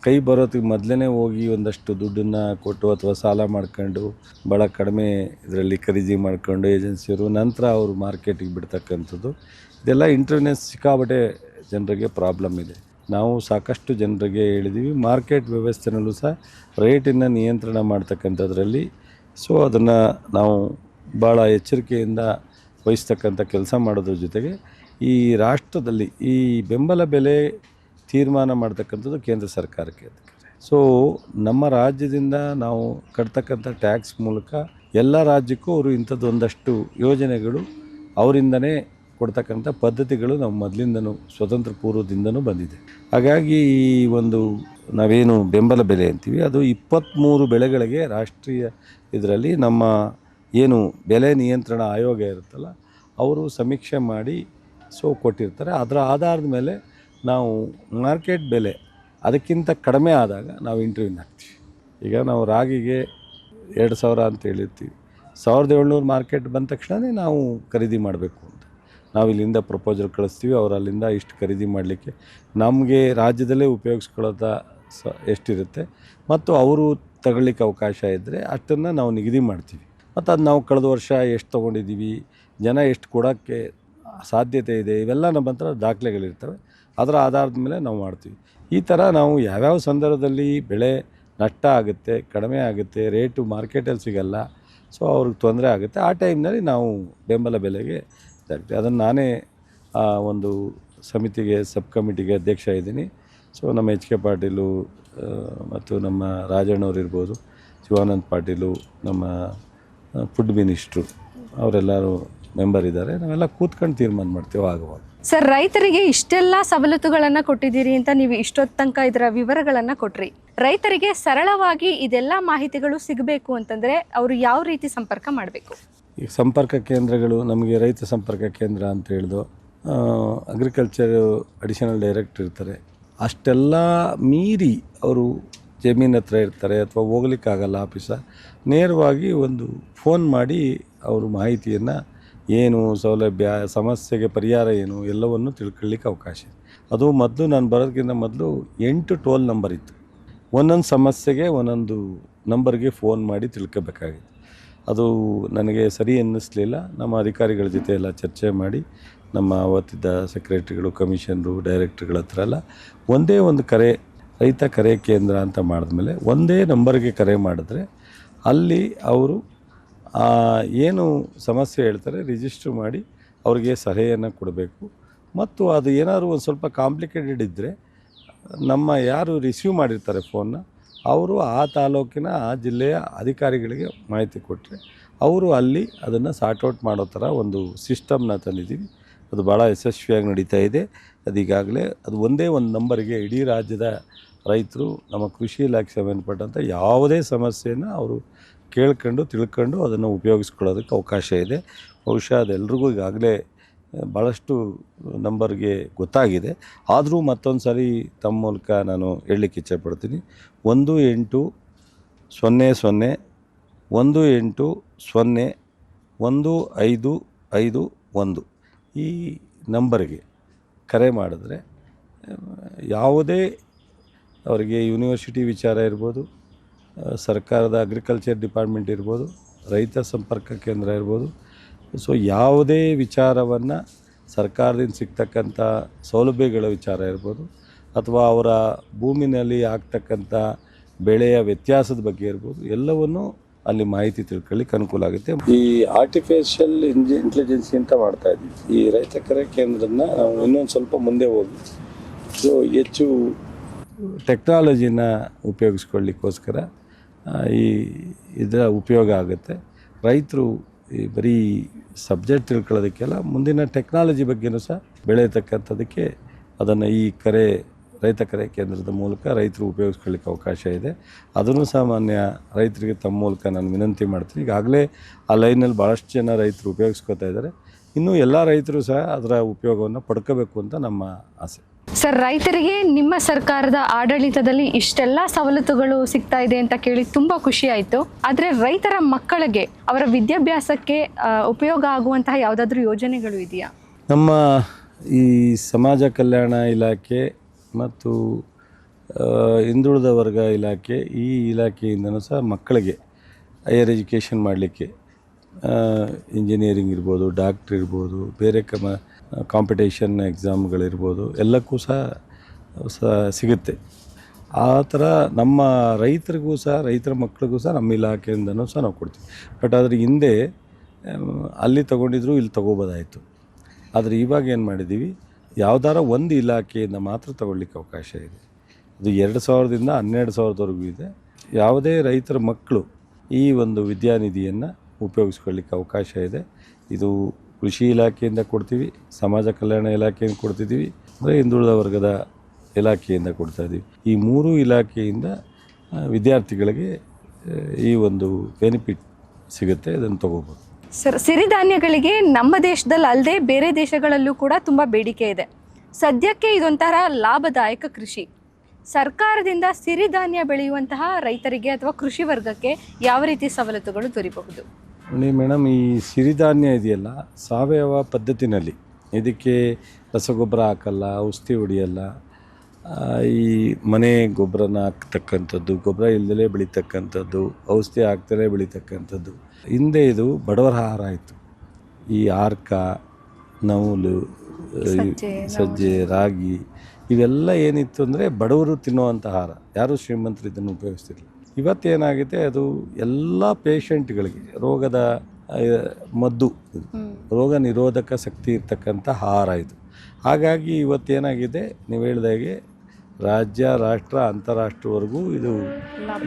ಕೈ ಬರೋದಕ್ಕೆ ಮೊದಲೇ ಹೋಗಿ ಒಂದಷ್ಟು ದುಡ್ಡನ್ನು ಕೊಟ್ಟು ಅಥವಾ ಸಾಲ ಮಾಡ್ಕೊಂಡು ಭಾಳ ಕಡಿಮೆ ಇದರಲ್ಲಿ ಖರೀದಿ ಮಾಡ್ಕೊಂಡು ಏಜೆನ್ಸಿಯವರು ನಂತರ ಅವರು ಮಾರ್ಕೆಟಿಗೆ ಬಿಡ್ತಕ್ಕಂಥದ್ದು. ಇದೆಲ್ಲ ಇಂಟರ್ನೆಸ್ ಸಿಕ್ಕಾಬಟ್ಟೆ ಜನರಿಗೆ ಪ್ರಾಬ್ಲಮ್ ಇದೆ. ನಾವು ಸಾಕಷ್ಟು ಜನರಿಗೆ ಹೇಳಿದ್ದೀವಿ ಮಾರ್ಕೆಟ್ ವ್ಯವಸ್ಥೆನಲ್ಲೂ ಸಹ ರೇಟನ್ನು ನಿಯಂತ್ರಣ ಮಾಡ್ತಕ್ಕಂಥದ್ರಲ್ಲಿ. ಸೊ, ಅದನ್ನು ನಾವು ಭಾಳ ಎಚ್ಚರಿಕೆಯಿಂದ ವಹಿಸ್ತಕ್ಕಂಥ ಕೆಲಸ ಮಾಡೋದ್ರ ಜೊತೆಗೆ ಈ ರಾಷ್ಟ್ರದಲ್ಲಿ ಈ ಬೆಂಬಲ ಬೆಲೆ ತೀರ್ಮಾನ ಮಾಡ್ತಕ್ಕಂಥದ್ದು ಕೇಂದ್ರ ಸರ್ಕಾರಕ್ಕೆ ಸೊ ನಮ್ಮ ರಾಜ್ಯದಿಂದ ನಾವು ಕಟ್ತಕ್ಕಂಥ ಟ್ಯಾಕ್ಸ್ ಮೂಲಕ ಎಲ್ಲ ರಾಜ್ಯಕ್ಕೂ ಅವರು ಇಂಥದ್ದು ಒಂದಷ್ಟು ಯೋಜನೆಗಳು ಅವರಿಂದನೇ ಕೊಡ್ತಕ್ಕಂಥ ಪದ್ಧತಿಗಳು ನಾವು ಮೊದಲಿಂದನೂ ಸ್ವತಂತ್ರ ಪೂರ್ವದಿಂದನೂ ಬಂದಿದೆ. ಹಾಗಾಗಿ ಈ ಒಂದು ನಾವೇನು ಬೆಂಬಲ ಬೆಲೆ ಅಂತೀವಿ, ಅದು ಇಪ್ಪತ್ತ್ಮೂರು ಬೆಳೆಗಳಿಗೆ ರಾಷ್ಟ್ರೀಯ ಇದರಲ್ಲಿ ನಮ್ಮ ಏನು ಬೆಲೆ ನಿಯಂತ್ರಣ ಆಯೋಗ ಇರುತ್ತಲ್ಲ, ಅವರು ಸಮೀಕ್ಷೆ ಮಾಡಿ ಸೊ ಕೊಟ್ಟಿರ್ತಾರೆ. ಅದರ ಆಧಾರದ ಮೇಲೆ ನಾವು ಮಾರ್ಕೆಟ್ ಬೆಲೆ ಅದಕ್ಕಿಂತ ಕಡಿಮೆ ಆದಾಗ ನಾವು ಇಂಟರ್ವ್ಯೂ ಹಾಕ್ತೀವಿ. ಈಗ ನಾವು ರಾಗಿಗೆ ಎರಡು ಸಾವಿರ ಅಂತ ಹೇಳಿರ್ತೀವಿ. ಸಾವಿರದ ಏಳ್ನೂರು ಮಾರ್ಕೆಟ್ ಬಂದ ತಕ್ಷಣವೇ ನಾವು ಖರೀದಿ ಮಾಡಬೇಕು ಅಂತ. ನಾವು ಇಲ್ಲಿಂದ ಪ್ರಪೋಸಲ್ ಕಳಿಸ್ತೀವಿ, ಅವರು ಅಲ್ಲಿಂದ ಇಷ್ಟು ಖರೀದಿ ಮಾಡಲಿಕ್ಕೆ. ನಮಗೆ ರಾಜ್ಯದಲ್ಲೇ ಉಪಯೋಗಿಸ್ಕೊಳ್ಳೋದ ಸ ಎಷ್ಟಿರುತ್ತೆ, ಮತ್ತು ಅವರು ತಗೊಳ್ಳಿಕ್ಕೆ ಅವಕಾಶ ಇದ್ದರೆ ಅಷ್ಟನ್ನು ನಾವು ನಿಗದಿ ಮಾಡ್ತೀವಿ. ಮತ್ತು ಅದು ನಾವು ಕಳೆದ ವರ್ಷ ಎಷ್ಟು ತೊಗೊಂಡಿದ್ದೀವಿ, ಜನ ಎಷ್ಟು ಕೊಡೋಕ್ಕೆ ಸಾಧ್ಯತೆ ಇದೆ, ಇವೆಲ್ಲ ನಮ್ಮ ಹತ್ರ ದಾಖಲೆಗಳಿರ್ತವೆ. ಅದರ ಆಧಾರದ ಮೇಲೆ ನಾವು ಮಾಡ್ತೀವಿ. ಈ ಥರ ನಾವು ಯಾವ್ಯಾವ ಸಂದರ್ಭದಲ್ಲಿ ಬೆಳೆ ನಷ್ಟ ಆಗುತ್ತೆ, ಕಡಿಮೆ ಆಗುತ್ತೆ, ರೇಟು ಮಾರ್ಕೆಟಲ್ಲಿ ಸಿಗಲ್ಲ, ಸೊ ಅವ್ರಿಗೆ ತೊಂದರೆ ಆಗುತ್ತೆ, ಆ ಟೈಮ್ನಲ್ಲಿ ನಾವು ಬೆಂಬಲ ಬೆಲೆಗೆ ತರ್ತೀವಿ. ಅದನ್ನು ನಾನೇ ಒಂದು ಸಮಿತಿಗೆ, ಸಬ್ ಕಮಿಟಿಗೆ ಅಧ್ಯಕ್ಷ ಇದ್ದೀನಿ. ಸೊ ನಮ್ಮ ಎಚ್ ಕೆ ಪಾಟೀಲು ಮತ್ತು ನಮ್ಮ ರಾಜಣ್ಣವ್ರು ಇರ್ಬೋದು, ಶಿವಾನಂದ್ ಪಾಟೀಲು, ನಮ್ಮ ಫುಡ್ ಮಿನಿಸ್ಟ್ರು, ಅವರೆಲ್ಲರೂ ಮೆಂಬರ್ ಇದ್ದಾರೆ. ನಾವೆಲ್ಲ ಕೂತ್ಕೊಂಡು ತೀರ್ಮಾನ ಮಾಡ್ತೀವಿ ಆಗುವಾಗ. ಸರ್, ರೈತರಿಗೆ ಇಷ್ಟೆಲ್ಲ ಸವಲತ್ತುಗಳನ್ನ ಕೊಟ್ಟಿದ್ದೀರಿ ಅಂತ ನೀವು ಇಷ್ಟೊತ್ತು ತನಕ ಇದರ ವಿವರಗಳನ್ನ ಕೊಟ್ರಿ. ರೈತರಿಗೆ ಸರಳವಾಗಿ ಇದೆಲ್ಲ ಮಾಹಿತಿಗಳು ಸಿಗಬೇಕು ಅಂತಂದ್ರೆ ಅವರು ಯಾವ ರೀತಿ ಸಂಪರ್ಕ ಮಾಡಬೇಕು? ಈಗ ಸಂಪರ್ಕ ಕೇಂದ್ರಗಳು ನಮಗೆ ರೈತ ಸಂಪರ್ಕ ಕೇಂದ್ರ ಅಂತ ಹೇಳಿದು ಅಗ್ರಿಕಲ್ಚರ್ ಅಡಿಷನಲ್ ಡೈರೆಕ್ಟ್ ಇರ್ತಾರೆ. ಅಷ್ಟೆಲ್ಲ ಮೀರಿ ಅವರು ಜಮೀನ್ ಹತ್ರ ಇರ್ತಾರೆ ಅಥವಾ ಹೋಗ್ಲಿಕ್ಕಾಗಲ್ಲ ಆಫೀಸ ನೇರವಾಗಿ ಒಂದು ಫೋನ್ ಮಾಡಿ ಅವರು ಮಾಹಿತಿಯನ್ನು ಏನು ಸೌಲಭ್ಯ, ಸಮಸ್ಯೆಗೆ ಪರಿಹಾರ ಏನು, ಎಲ್ಲವನ್ನು ತಿಳ್ಕೊಳ್ಳಿಕ್ಕೆ ಅವಕಾಶ ಅದು ಮೊದಲು ನಾನು ಬರೋದಕ್ಕಿಂತ ಮೊದಲು ಎಂಟು ಟೋಲ್ ನಂಬರ್ ಇತ್ತು. ಒಂದೊಂದು ಸಮಸ್ಯೆಗೆ ಒಂದೊಂದು ನಂಬರ್ಗೆ ಫೋನ್ ಮಾಡಿ ತಿಳ್ಕೊಬೇಕಾಗಿತ್ತು. ಅದು ನನಗೆ ಸರಿ ಅನ್ನಿಸ್ಲಿಲ್ಲ. ನಮ್ಮ ಅಧಿಕಾರಿಗಳ ಜೊತೆ ಎಲ್ಲ ಚರ್ಚೆ ಮಾಡಿ, ನಮ್ಮ ಅವತ್ತಿದ್ದ ಸೆಕ್ರೆಟ್ರಿಗಳು, ಕಮಿಷನರು, ಡೈರೆಕ್ಟ್ರುಗಳ ಹತ್ರ ಎಲ್ಲ ಒಂದೇ ಒಂದು ಕರೆ, ರೈತ ಕರೆ ಕೇಂದ್ರ ಅಂತ ಮಾಡಿದ್ಮೇಲೆ ಒಂದೇ ನಂಬರ್ಗೆ ಕರೆ ಮಾಡಿದ್ರೆ ಅಲ್ಲಿ ಅವರು ಏನು ಸಮಸ್ಯೆ ಹೇಳ್ತಾರೆ ರಿಜಿಸ್ಟ್ರ್ ಮಾಡಿ ಅವ್ರಿಗೆ ಸಲಹೆಯನ್ನು ಕೊಡಬೇಕು. ಮತ್ತು ಅದು ಏನಾದರೂ ಒಂದು ಸ್ವಲ್ಪ ಕಾಂಪ್ಲಿಕೇಟೆಡ್ ಇದ್ದರೆ ನಮ್ಮ ಯಾರು ರಿಸೀವ್ ಮಾಡಿರ್ತಾರೆ ಫೋನ್ನ ಅವರು ಆ ತಾಲೂಕಿನ, ಆ ಜಿಲ್ಲೆಯ ಅಧಿಕಾರಿಗಳಿಗೆ ಮಾಹಿತಿ ಕೊಟ್ಟರೆ ಅವರು ಅಲ್ಲಿ ಅದನ್ನು ಸಾರ್ಟ್ಔಟ್ ಮಾಡೋ ಥರ ಒಂದು ಸಿಸ್ಟಮ್ನ ತಂದಿದ್ದೀವಿ. ಅದು ಭಾಳ ಯಶಸ್ವಿಯಾಗಿ ನಡೀತಾ ಇದೆ. ಅದೀಗಾಗಲೇ ಅದು ಒಂದೇ ಒಂದು ನಂಬರಿಗೆ ಇಡೀ ರಾಜ್ಯದ ರೈತರು ನಮ್ಮ ಕೃಷಿ ಇಲಾಖೆ ಸಂಬಂಧಪಟ್ಟಂಥ ಯಾವುದೇ ಸಮಸ್ಯೆಯನ್ನು ಅವರು ಕೇಳ್ಕೊಂಡು ತಿಳ್ಕೊಂಡು ಅದನ್ನು ಉಪಯೋಗಿಸ್ಕೊಳ್ಳೋದಕ್ಕೆ ಅವಕಾಶ ಇದೆ. ಬಹುಶಃ ಅದೆಲ್ರಿಗೂ ಈಗಾಗಲೇ ಭಾಳಷ್ಟು ನಂಬರ್ಗೆ ಗೊತ್ತಾಗಿದೆ. ಆದರೂ ಮತ್ತೊಂದು ಸಾರಿ ತಮ್ಮ ಮೂಲಕ ನಾನು ಹೇಳಲಿಕ್ಕೆ ಇಚ್ಛೆಪಡ್ತೀನಿ. ಒಂದು ಎಂಟು ಸೊನ್ನೆ ಸೊನ್ನೆ, ಒಂದು ಎಂಟು ಸೊನ್ನೆ, ಒಂದು ಐದು ಐದು ಒಂದು ಈ ನಂಬರ್ಗೆ ಕರೆ ಮಾಡಿದ್ರೆ ಯಾವುದೇ ಅವರಿಗೆ ಯೂನಿವರ್ಸಿಟಿ ವಿಚಾರ ಇರ್ಬೋದು ಸರ್ಕಾರದ ಅಗ್ರಿಕಲ್ಚರ್ ಡಿಪಾರ್ಟ್ಮೆಂಟ್ ಇರ್ಬೋದು ರೈತ ಸಂಪರ್ಕ ಕೇಂದ್ರ ಇರ್ಬೋದು. ಸೊ ಯಾವುದೇ ವಿಚಾರವನ್ನು ಸರ್ಕಾರದಿಂದ ಸಿಗ್ತಕ್ಕಂಥ ಸೌಲಭ್ಯಗಳ ವಿಚಾರ ಇರ್ಬೋದು ಅಥವಾ ಅವರ ಭೂಮಿನಲ್ಲಿ ಆಗ್ತಕ್ಕಂಥ ಬೆಳೆಯ ವ್ಯತ್ಯಾಸದ ಬಗ್ಗೆ ಇರ್ಬೋದು ಎಲ್ಲವನ್ನು ಅಲ್ಲಿ ಮಾಹಿತಿ ತಿಳ್ಕೊಳ್ಳಿಕ್ಕೆ ಅನುಕೂಲ ಆಗುತ್ತೆ. ಈ ಆರ್ಟಿಫಿಷಿಯಲ್ ಇಂಜಿ ಇಂಟೆಲಿಜೆನ್ಸಿ ಅಂತ ಮಾಡ್ತಾ ಇದ್ವಿ ಈ ರೈತ ಕರೆ ಕೇಂದ್ರನ ನಾವು ಇನ್ನೊಂದು ಸ್ವಲ್ಪ ಮುಂದೆ ಹೋಗಿ ಸೊ ಹೆಚ್ಚು ಟೆಕ್ನಾಲಜಿನ ಉಪಯೋಗಿಸ್ಕೊಳ್ಳಿಕ್ಕೋಸ್ಕರ ಈ ಇದರ ಉಪಯೋಗ ಆಗುತ್ತೆ. ರೈತರು ಈ ಬರೀ ಸಬ್ಜೆಕ್ಟ್ ತಿಳ್ಕೊಳ್ಳೋದಕ್ಕೆಲ್ಲ ಮುಂದಿನ ಟೆಕ್ನಾಲಜಿ ಬಗ್ಗೆನೂ ಸಹ ಬೆಳೆಯತಕ್ಕಂಥದ್ದಕ್ಕೆ ಅದನ್ನು ಈ ಕರೆ, ರೈತ ಕರೆ ಕೇಂದ್ರದ ಮೂಲಕ ರೈತರು ಉಪಯೋಗಿಸ್ಕೊಳ್ಳಿಕ್ಕೆ ಅವಕಾಶ ಇದೆ. ಅದನ್ನು ಸಾಮಾನ್ಯ ರೈತರಿಗೆ ತಮ್ಮ ಮೂಲಕ ನಾನು ವಿನಂತಿ ಮಾಡ್ತೀನಿ. ಈಗಾಗಲೇ ಆ ಲೈನಲ್ಲಿ ಭಾಳಷ್ಟು ಜನ ರೈತರು ಉಪಯೋಗಿಸ್ಕೋತಾ ಇದ್ದಾರೆ. ಇನ್ನೂ ಎಲ್ಲ ರೈತರು ಸಹ ಅದರ ಉಪಯೋಗವನ್ನು ಪಡ್ಕೋಬೇಕು ಅಂತ ನಮ್ಮ ಆಸೆ. ಸರ್, ರೈತರಿಗೆ ನಿಮ್ಮ ಸರ್ಕಾರದ ಆಡಳಿತದಲ್ಲಿ ಇಷ್ಟೆಲ್ಲ ಸವಲತ್ತುಗಳು ಸಿಗ್ತಾ ಇದೆ ಅಂತ ಕೇಳಿ ತುಂಬಾ ಖುಷಿ ಆಯ್ತು. ಆದರೆ ರೈತರ ಮಕ್ಕಳಿಗೆ, ಅವರ ವಿದ್ಯಾಭ್ಯಾಸಕ್ಕೆ ಉಪಯೋಗ ಆಗುವಂತಹ ಯಾವುದಾದ್ರೂ ಯೋಜನೆಗಳು ಇದೆಯಾ? ನಮ್ಮ ಈ ಸಮಾಜ ಕಲ್ಯಾಣ ಇಲಾಖೆ ಮತ್ತು ಹಿಂದುಳಿದ ವರ್ಗ ಇಲಾಖೆ ಈ ಇಲಾಖೆಯಿಂದನೂ ಸಹ ಮಕ್ಕಳಿಗೆ ಹೈಯರ್ ಎಜುಕೇಷನ್ ಮಾಡಲಿಕ್ಕೆ ಇಂಜಿನಿಯರಿಂಗ್ ಇರ್ಬೋದು ಡಾಕ್ಟ್ರ್ ಇರ್ಬೋದು, ಬೇರೆ ಕಮ ಕಾಂಪಿಟೇಷನ್ ಎಕ್ಸಾಮ್ಗಳಿರ್ಬೋದು ಎಲ್ಲಕ್ಕೂ ಸಹ ಸಹ ಸಿಗುತ್ತೆ. ಆ ಥರ ನಮ್ಮ ರೈತರಿಗೂ ಸಹ, ರೈತರ ಮಕ್ಕಳಿಗೂ ಸಹ ನಮ್ಮ ಇಲಾಖೆಯಿಂದನೂ ಸಹ ನಾವು ಕೊಡ್ತೀವಿ. ಬಟ್ ಆದರೆ ಹಿಂದೆ ಅಲ್ಲಿ ತಗೊಂಡಿದ್ರು, ಇಲ್ಲಿ ತಗೋಬೋದಾಯಿತು. ಆದರೆ ಇವಾಗ ಏನು ಮಾಡಿದ್ದೀವಿ ಯಾವ್ದಾರ ಒಂದು ಇಲಾಖೆಯಿಂದ ಮಾತ್ರ ತಗೊಳ್ಳಿಕ್ಕೆ ಅವಕಾಶ ಇದೆ. ಅದು ಎರಡು ಸಾವಿರದಿಂದ ಹನ್ನೆರಡು ಸಾವಿರದವರೆಗೂ ಇದೆ. ಯಾವುದೇ ರೈತರ ಮಕ್ಕಳು ಈ ಒಂದು ವಿದ್ಯಾನಿಧಿಯನ್ನು ಉಪಯೋಗಿಸ್ಕೊಳ್ಳಿಕ್ಕೆ ಅವಕಾಶ ಇದೆ. ಇದು ಕೃಷಿ ಇಲಾಖೆಯಿಂದ ಕೊಡ್ತೀವಿ, ಸಮಾಜ ಕಲ್ಯಾಣ ಇಲಾಖೆಯಿಂದ ಕೊಡ್ತಿದ್ದೀವಿ, ಅಂದರೆ ಹಿಂದುಳಿದ ವರ್ಗದ ಇಲಾಖೆಯಿಂದ ಕೊಡ್ತಾ ಇದ್ದೀವಿ ಈ ಮೂರು ಇಲಾಖೆಯಿಂದ ವಿದ್ಯಾರ್ಥಿಗಳಿಗೆ ಈ ಒಂದು ಬೆನಿಫಿಟ್ ಸಿಗುತ್ತೆ, ಇದನ್ನು ತಗೋಬೋದು. ಸರ್, ಸಿರಿಧಾನ್ಯಗಳಿಗೆ ನಮ್ಮ ದೇಶದಲ್ಲಿ ಅಲ್ಲದೆ ಬೇರೆ ದೇಶಗಳಲ್ಲೂ ಕೂಡ ತುಂಬ ಬೇಡಿಕೆ ಇದೆ. ಸದ್ಯಕ್ಕೆ ಇದೊಂಥರ ಲಾಭದಾಯಕ ಕೃಷಿ. ಸರ್ಕಾರದಿಂದ ಸಿರಿಧಾನ್ಯ ಬೆಳೆಯುವಂತಹ ರೈತರಿಗೆ ಅಥವಾ ಕೃಷಿ ವರ್ಗಕ್ಕೆ ಯಾವ ರೀತಿ ಸವಲತ್ತುಗಳು ದೊರೆಯಬಹುದು ನೋಡಿ ಮೇಡಮ್ ಈ ಸಿರಿಧಾನ್ಯ ಇದೆಯಲ್ಲ ಸಾವಯವ ಪದ್ಧತಿನಲ್ಲಿ. ಇದಕ್ಕೆ ರಸಗೊಬ್ಬರ ಹಾಕಲ್ಲ ಔಷಧಿ ಹೊಡಿಯಲ್ಲ. ಈ ಮನೆ ಗೊಬ್ಬರನ ಹಾಕ್ತಕ್ಕಂಥದ್ದು ಗೊಬ್ಬರ ಇಲ್ಲದಲೇ ಬೆಳೀತಕ್ಕಂಥದ್ದು ಔಷಧಿ ಹಾಕ್ದಲೇ ಬೆಳೀತಕ್ಕಂಥದ್ದು. ಹಿಂದೆ ಇದು ಬಡವರ ಆಹಾರ ಆಯಿತು ಈ ಆರ್ಕ ನವಲು ಸಜ್ಜೆ ರಾಗಿ ಇವೆಲ್ಲ ಏನಿತ್ತು ಅಂದರೆ ಬಡವರು ತಿನ್ನುವಂಥ ಆಹಾರ. ಯಾರೂ ಶ್ರೀಮಂತರು ಇದನ್ನು ಉಪಯೋಗಿಸ್ತಿರಲಿಲ್ಲ. ಇವತ್ತೇನಾಗಿದೆ ಅದು ಎಲ್ಲ ಪೇಷಂಟ್ಗಳಿಗೆ ರೋಗದ ಮದ್ದು. ರೋಗ ನಿರೋಧಕ ಶಕ್ತಿ ಇರ್ತಕ್ಕಂಥ ಆಹಾರ ಇದು. ಹಾಗಾಗಿ ಇವತ್ತೇನಾಗಿದೆ ನೀವು ಹೇಳಿದಾಗೆ ರಾಜ್ಯ ರಾಷ್ಟ್ರ ಅಂತಾರಾಷ್ಟ್ರವರೆಗೂ ಇದು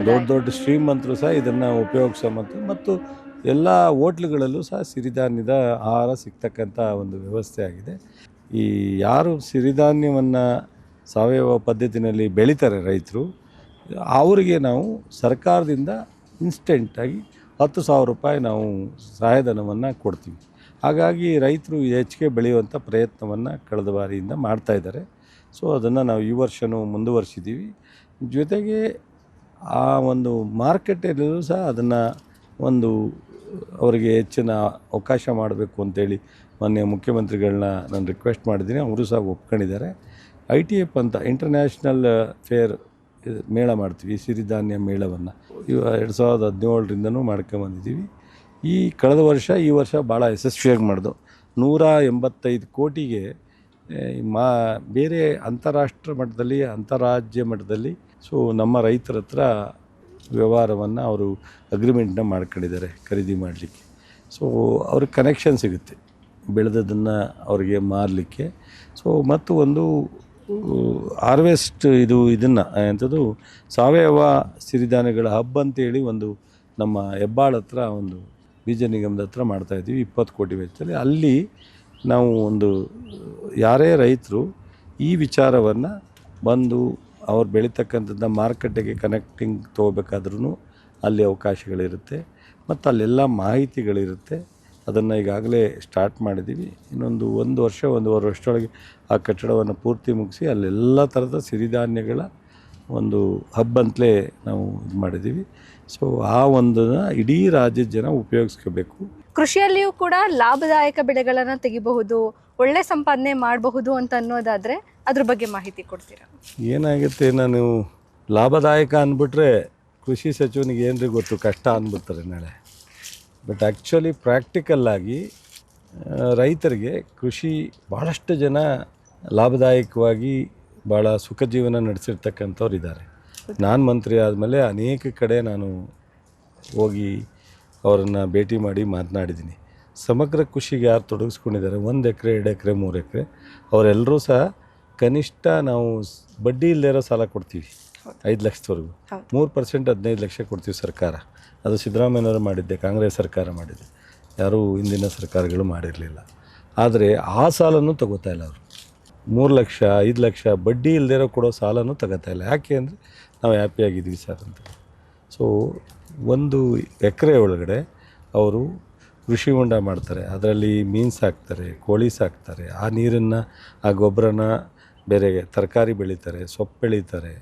ದೊಡ್ಡ ದೊಡ್ಡ ಶ್ರೀಮಂತರು ಸಹ ಇದನ್ನು ಉಪಯೋಗಿಸೋ ಮತ್ತು ಮತ್ತು ಎಲ್ಲ ಹೋಟ್ಲುಗಳಲ್ಲೂ ಸಹ ಸಿರಿಧಾನ್ಯದ ಆಹಾರ ಸಿಗ್ತಕ್ಕಂಥ ಒಂದು ವ್ಯವಸ್ಥೆ ಆಗಿದೆ. ಈ ಯಾರು ಸಿರಿಧಾನ್ಯವನ್ನು ಸಾವಯವ ಪದ್ಧತಿನಲ್ಲಿ ಬೆಳೀತಾರೆ ರೈತರು ಅವರಿಗೆ ನಾವು ಸರ್ಕಾರದಿಂದ ಇನ್ಸ್ಟೆಂಟಾಗಿ ಹತ್ತು ಸಾವಿರ ರೂಪಾಯಿ ನಾವು ಸಹಾಯಧನವನ್ನು ಕೊಡ್ತೀವಿ. ಹಾಗಾಗಿ ರೈತರು ಹೆಚ್ಚಿಗೆ ಬೆಳೆಯುವಂಥ ಪ್ರಯತ್ನವನ್ನು ಕಳೆದ ಬಾರಿಯಿಂದ ಮಾಡ್ತಾ ಇದ್ದಾರೆ. ಸೊ ಅದನ್ನು ನಾವು ಈ ವರ್ಷವೂ ಮುಂದುವರಿಸಿದ್ದೀವಿ ಜೊತೆಗೆ ಆ ಒಂದು ಮಾರ್ಕೆಟಲ್ಲೂ ಸಹ ಅದನ್ನು ಒಂದು ಅವರಿಗೆ ಹೆಚ್ಚಿನ ಅವಕಾಶ ಮಾಡಬೇಕು ಅಂತೇಳಿ ಮೊನ್ನೆ ಮುಖ್ಯಮಂತ್ರಿಗಳನ್ನ ನಾನು ರಿಕ್ವೆಸ್ಟ್ ಮಾಡಿದ್ದೀನಿ. ಅವರು ಸಹ ಒಪ್ಕೊಂಡಿದ್ದಾರೆ. ಐ ಟಿ ಎಫ್ ಅಂತ ಇಂಟರ್ನ್ಯಾಷನಲ್ ಫೇರ್ ಮೇಳ ಮಾಡ್ತೀವಿ, ಸಿರಿಧಾನ್ಯ ಮೇಳವನ್ನು. ಇವ ಎರಡು ಸಾವಿರದ ಹದಿನೇಳರಿಂದನೂ ಮಾಡ್ಕೊಂಬಂದಿದ್ದೀವಿ ಈ ಕಳೆದ ವರ್ಷ, ಈ ವರ್ಷ ಭಾಳ ಯಶಸ್ವಿಯಾಗಿ ಮಾಡಿದು. ನೂರ ಎಂಬತ್ತೈದು ಕೋಟಿಗೆ ಮಾ, ಬೇರೆ ಅಂತಾರಾಷ್ಟ್ರ ಮಟ್ಟದಲ್ಲಿ, ಅಂತಾರಾಜ್ಯ ಮಟ್ಟದಲ್ಲಿ, ಸೊ, ನಮ್ಮ ರೈತರ ಹತ್ರ ವ್ಯವಹಾರವನ್ನು ಅವರು ಅಗ್ರಿಮೆಂಟ್ನ ಮಾಡ್ಕೊಂಡಿದ್ದಾರೆ ಖರೀದಿ ಮಾಡಲಿಕ್ಕೆ. ಸೊ, ಅವ್ರಿಗೆ ಕನೆಕ್ಷನ್ ಸಿಗುತ್ತೆ. ಬೆಳೆದದನ್ನು ಅವ್ರಿಗೆ ಮಾರಲಿಕ್ಕೆ. ಸೊ, ಮತ್ತು ಒಂದು ಹಾರ್ವೆಸ್ಟ್ ಇದು ಇದನ್ನು, ಎಂಥದ್ದು ಸಾವಯವ ಸಿರಿಧಾನ್ಯಗಳ ಹಬ್ ಅಂತೇಳಿ ಒಂದು ನಮ್ಮ ಹೆಬ್ಬಾಳ ಹತ್ರ ಒಂದು ಬೀಜ ನಿಗಮದ ಹತ್ರ ಮಾಡ್ತಾಯಿದ್ದೀವಿ ಇಪ್ಪತ್ತು ಕೋಟಿ ವೆಚ್ಚದಲ್ಲಿ. ಅಲ್ಲಿ ನಾವು ಒಂದು, ಯಾರೇ ರೈತರು ಈ ವಿಚಾರವನ್ನು ಬಂದು ಅವ್ರು ಬೆಳೀತಕ್ಕಂಥದ್ದು ಮಾರುಕಟ್ಟೆಗೆ ಕನೆಕ್ಟಿಂಗ್ ತೊಗೋಬೇಕಾದ್ರೂ ಅಲ್ಲಿ ಅವಕಾಶಗಳಿರುತ್ತೆ ಮತ್ತು ಅಲ್ಲೆಲ್ಲ ಮಾಹಿತಿಗಳಿರುತ್ತೆ. ಅದನ್ನು ಈಗಾಗಲೇ ಸ್ಟಾರ್ಟ್ ಮಾಡಿದ್ದೀವಿ ಇನ್ನೊಂದು ಒಂದು ವರ್ಷ ಒಂದೂವರೆ ವರ್ಷದೊಳಗೆ ಆ ಕಟ್ಟಡವನ್ನು ಪೂರ್ತಿ ಮುಗಿಸಿ ಅಲ್ಲೆಲ್ಲ ಥರದ ಸಿರಿಧಾನ್ಯಗಳ ಒಂದು ಹಬ್ ಅಂತಲೇ ನಾವು ಇದು ಮಾಡಿದ್ದೀವಿ ಸೊ ಆ ಒಂದನ್ನು ಇಡೀ ರಾಜ್ಯದ ಜನ ಉಪಯೋಗಿಸ್ಕೋಬೇಕು. ಕೃಷಿಯಲ್ಲಿಯೂ ಕೂಡ ಲಾಭದಾಯಕ ಬೆಳೆಗಳನ್ನು ತೆಗಿಬಹುದು ಒಳ್ಳೆ ಸಂಪಾದನೆ ಮಾಡಬಹುದು ಅಂತ ಅನ್ನೋದಾದರೆ ಅದ್ರ ಬಗ್ಗೆ ಮಾಹಿತಿ ಕೊಡ್ತೀರಾ? ಏನಾಗುತ್ತೆ ನಾನು ಲಾಭದಾಯಕ ಅಂದ್ಬಿಟ್ರೆ ಕೃಷಿ ಸಚಿವನಿಗೆ ಏನ್ರಿ ಗೊತ್ತು? ಕಷ್ಟ ಅಂದ್ಬಿಡ್ತಾರೆ ನಾಳೆ. ಬಟ್ ಆ್ಯಕ್ಚುಲಿ ಪ್ರಾಕ್ಟಿಕಲ್ಲಾಗಿ ರೈತರಿಗೆ ಕೃಷಿ ಭಾಳಷ್ಟು ಜನ ಲಾಭದಾಯಕವಾಗಿ ಭಾಳ ಸುಖ ಜೀವನ ನಡೆಸಿರ್ತಕ್ಕಂಥವ್ರು ಇದ್ದಾರೆ. ನಾನು ಮಂತ್ರಿ ಆದಮೇಲೆ ಅನೇಕ ಕಡೆ ನಾನು ಹೋಗಿ ಅವರನ್ನು ಭೇಟಿ ಮಾಡಿ ಮಾತನಾಡಿದ್ದೀನಿ. ಸಮಗ್ರ ಕೃಷಿಗೆ ಯಾರು ತೊಡಗಿಸ್ಕೊಂಡಿದ್ದಾರೆ? ಒಂದು ಎಕರೆ ಎರಡು ಎಕರೆ ಮೂರು ಎಕರೆ. ಅವರೆಲ್ಲರೂ ಸಹ ಕನಿಷ್ಠ ನಾವು ಬಡ್ಡಿ ಇಲ್ಲದೇ ಇರೋ ಸಾಲ ಕೊಡ್ತೀವಿ. ಐದು ಲಕ್ಷದವರೆಗೂ. ಮೂರು ಪರ್ಸೆಂಟ್ ಹದಿನೈದು ಲಕ್ಷ ಕೊಡ್ತೀವಿ ಸರ್ಕಾರ. ಅದು ಸಿದ್ದರಾಮಯ್ಯನವರು ಮಾಡಿದ್ದೆ, ಕಾಂಗ್ರೆಸ್ ಸರ್ಕಾರ ಮಾಡಿದ್ದೆ. ಯಾರೂ ಹಿಂದಿನ ಸರ್ಕಾರಗಳು ಮಾಡಿರಲಿಲ್ಲ. ಆದರೆ ಆ ಸಾಲನ್ನು ತಗೋತಾ ಇಲ್ಲ ಅವರು. ಮೂರು ಲಕ್ಷ, ಐದು ಲಕ್ಷ ಬಡ್ಡಿ ಇಲ್ದಿರೋ ಕೊಡೋ ಸಾಲನೂ ತಗೋತಾ ಇಲ್ಲ. ಯಾಕೆ ಅಂದರೆ ನಾವು ಹ್ಯಾಪಿಯಾಗಿದ್ದೀವಿ ಸರ್ ಅಂತ. ಸೊ ಒಂದು ಎಕರೆ ಒಳಗಡೆ ಅವರು ಕೃಷಿ ಹೊಂಡ ಮಾಡ್ತಾರೆ. ಅದರಲ್ಲಿ ಮೀನು ಸಾಕ್ತಾರೆ ಕೋಳಿ ಸಾಕ್ತಾರೆ. ಆ ನೀರನ್ನು, ಆ ಗೊಬ್ಬರನ ಬೇರೆ ತರಕಾರಿ ಬೆಳೀತಾರೆ ಸೊಪ್ಪು ಬೆಳೀತಾರೆ